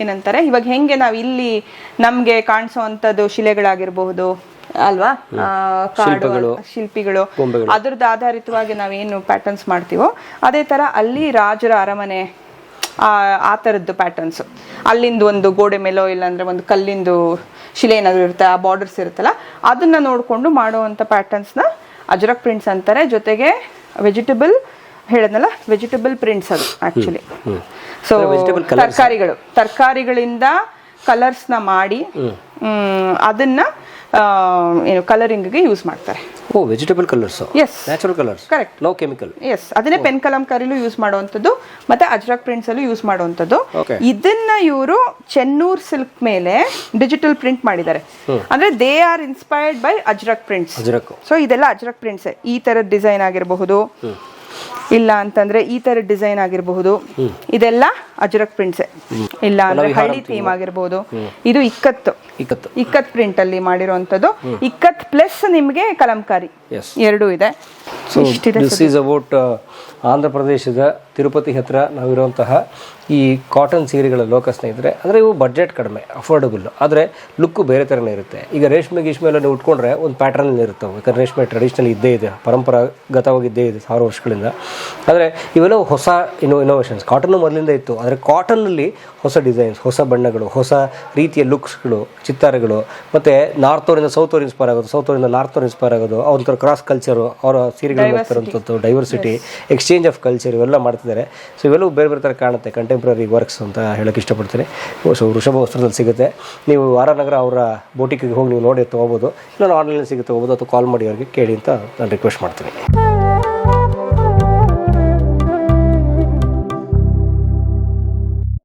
ಏನಂತಾರೆ ಇವಾಗ ಹೆಂಗೆ ನಾವು ಇಲ್ಲಿ ನಮಗೆ ಕಾಣಿಸೋವಂಥದ್ದು ಶಿಲೆಗಳಾಗಿರಬಹುದು ಅಲ್ವಾ? ಆ, ಕಾಡು ಶಿಲ್ಪಿಗಳು ಅದ್ರದ್ದು ಆಧಾರಿತವಾಗಿ ನಾವೇನು ಪ್ಯಾಟರ್ನ್ಸ್ ಮಾಡ್ತೀವೋ ಅದೇ ತರ ಅಲ್ಲಿ ರಾಜರ ಅರಮನೆ ಆ ಆ ಥರದ್ದು ಪ್ಯಾಟರ್ನ್ಸ್ ಅಲ್ಲಿಂದ ಒಂದು ಗೋಡೆ ಮೇಲೋ ಇಲ್ಲಾಂದ್ರೆ ಒಂದು ಕಲ್ಲಿಂದು ಶಿಲೆ ಏನಾದರೂ ಇರುತ್ತೆ ಆ ಬಾರ್ಡರ್ಸ್ ಇರುತ್ತಲ್ಲ ಅದನ್ನ ನೋಡಿಕೊಂಡು ಮಾಡುವಂಥ ಪ್ಯಾಟರ್ನ್ಸ್ನ ಅಜರಕ್ ಪ್ರಿಂಟ್ಸ್ ಅಂತಾರೆ. ಜೊತೆಗೆ ವೆಜಿಟೇಬಲ್ ಹೇಳದ್ನಲ್ಲ ವೆಜಿಟೇಬಲ್ ಪ್ರಿಂಟ್ಸ್ ಅದು ಆಕ್ಚುಲಿ ಸೊ. ತರಕಾರಿಗಳು. ತರಕಾರಿಗಳಿಂದ ಕಲರ್ಸ್ನ ಮಾಡಿ ಹ್ಮ್ ಅದನ್ನ ಏನು ಕಲರಿಂಗ್ಗೆ ಯೂಸ್ ಮಾಡ್ತಾರೆ. ಓ vegetable colours yes natural colours correct low chemical yes ಅದನ್ನೇ ಪೆನ್ ಕಲಂಕಾರಿಲೂ ಯೂಸ್ ಮಾಡುವಂಥದ್ದು ಮತ್ತೆ ಅಜ್ರಕ್ ಪ್ರಿಂಟ್ಸ್ ಅಲ್ಲೂ ಯೂಸ್ ಮಾಡುವಂಥದ್ದು. ಇದನ್ನ ಇವರು ಚೆನ್ನೂರ್ ಸಿಲ್ಕ್ ಮೇಲೆ ಡಿಜಿಟಲ್ ಪ್ರಿಂಟ್ ಮಾಡಿದ್ದಾರೆ. ಅಂದ್ರೆ they are inspired by Ajrakh prints Ajrakh. So ಇದೆಲ್ಲ ಅಜ್ರಕ್ ಪ್ರಿಂಟ್ಸ್ ಈ ತರದ ಡಿಸೈನ್ ಆಗಿರಬಹುದು. ಇಲ್ಲ ಅಂತಂದ್ರೆ ಈ ತರ ಡಿಸೈನ್ ಆಗಿರಬಹುದು. ಇದೆಲ್ಲ ಅಜರಕ್ ಪ್ರಿಂಟ್ಸ್ ಇಲ್ಲ ಅಂದ್ರೆ ಹಳ್ಳಿ ಥೀಮ್ ಆಗಿರಬಹುದು ಇದು ಇಕ್ಕತ್ತು. ಇಕ್ಕತ್ ಪ್ರಿಂಟ್ ಅಲ್ಲಿ ಮಾಡಿರುವಂತದ್ದು ಇಕ್ಕತ್ ಪ್ಲಸ್ ನಿಮ್ಗೆ ಕಲಂಕಾರಿ. ಎರಡೂ ಇದೆ. ಆಂಧ್ರ ಪ್ರದೇಶದ ತಿರುಪತಿ ಹತ್ತಿರ ನಾವಿರುವಂತಹ ಈ ಕಾಟನ್ ಸೀರೆಗಳ ಲೋಕ ಸ್ನೇಹಿತರೆ ಅಂದರೆ ಇವು ಬಡ್ಜೆಟ್ ಕಡಿಮೆ ಅಫೋರ್ಡಬಲ್ ಆದರೆ ಲುಕ್ಕು ಬೇರೆ ಥರನೇ ಇರುತ್ತೆ. ಈಗ ರೇಷ್ಮೆ ಗೀಷ್ಮೆ ಎಲ್ಲ ನೀವು ಉಟ್ಕೊಂಡ್ರೆ ಒಂದು ಪ್ಯಾಟರ್ನ್ ಇರುತ್ತೆ ಯಾಕಂದ್ರೆ ರೇಷ್ಮೆ ಟ್ರೆಡಿಷ್ನಲ್ ಇದ್ದೇ ಇದೆ ಪರಂಪರಾಗತವಾಗಿ ಇದ್ದೇ ಇದೆ ಸಾವಿರ ವರ್ಷಗಳಿಂದ. ಆದರೆ ಇವೆಲ್ಲ ಹೊಸ ಇನೋ ಇನೋವೇಷನ್ಸ್ ಕಾಟನ್ನು ಮೊದಲಿಂದ ಇತ್ತು. ಆದರೆ ಕಾಟನ್ನಲ್ಲಿ ಹೊಸ ಡಿಸೈನ್ಸ್ ಹೊಸ ಬಣ್ಣಗಳು ಹೊಸ ರೀತಿಯ ಲುಕ್ಸ್ಗಳು ಚಿತ್ತಾರಗಳು. ಮತ್ತು ನಾರ್ತ್ ಅವರಿಂದ ಸೌತ್ ಅವ್ರು ಇನ್ಸ್ಪೈರ್ ಆಗೋದು ಸೌತ್ ಅವರಿಂದ ನಾರ್ತ್ ಅವ್ರು ಇನ್ಸ್ಪೈರ್ ಆಗೋದು. ಅವ್ರ ಕ್ರಾಸ್ ಕಲ್ಚರು ಅವರ ಸೀರೆಗಳು ಡೈವರ್ಸಿಟಿ ಎಕ್ಸ್ಚೇಂಜ್ ಆಫ್ ಕಲ್ಚರ್ ಇವೆಲ್ಲ ಮಾಡ್ತಿದ್ದಾರೆ ಸೊ ಇವೆಲ್ಲವೂ ಬೇರೆ ಬೇರೆ ಥರ ಕಾಣುತ್ತೆ. ಕಂಟೆಂಪ್ರರಿ ವರ್ಕ್ಸ್ ಅಂತ ಹೇಳೋಕ್ಕೆ ಇಷ್ಟಪಡ್ತೀನಿ. ಸೊ, ವೃಷಭ ವಸ್ತ್ರದಲ್ಲಿ ಸಿಗುತ್ತೆ. ನೀವು ವಾರಾನಗರ ಅವರ ಬೋಟಿಗೆ ಹೋಗಿ ನೀವು ನೋಡಿ ತೊಗೋಬೋದು. ಇಲ್ಲ ಆನ್ಲೈನ್ ಸಿಗುತ್ತೆ ಹೋಗ್ಬೋದು ಅಥವಾ ಕಾಲ್ ಮಾಡಿ ಅವ್ರಿಗೆ ಕೇಳಿ ಅಂತ ನಾನು ರಿಕ್ವೆಸ್ಟ್ ಮಾಡ್ತೀನಿ.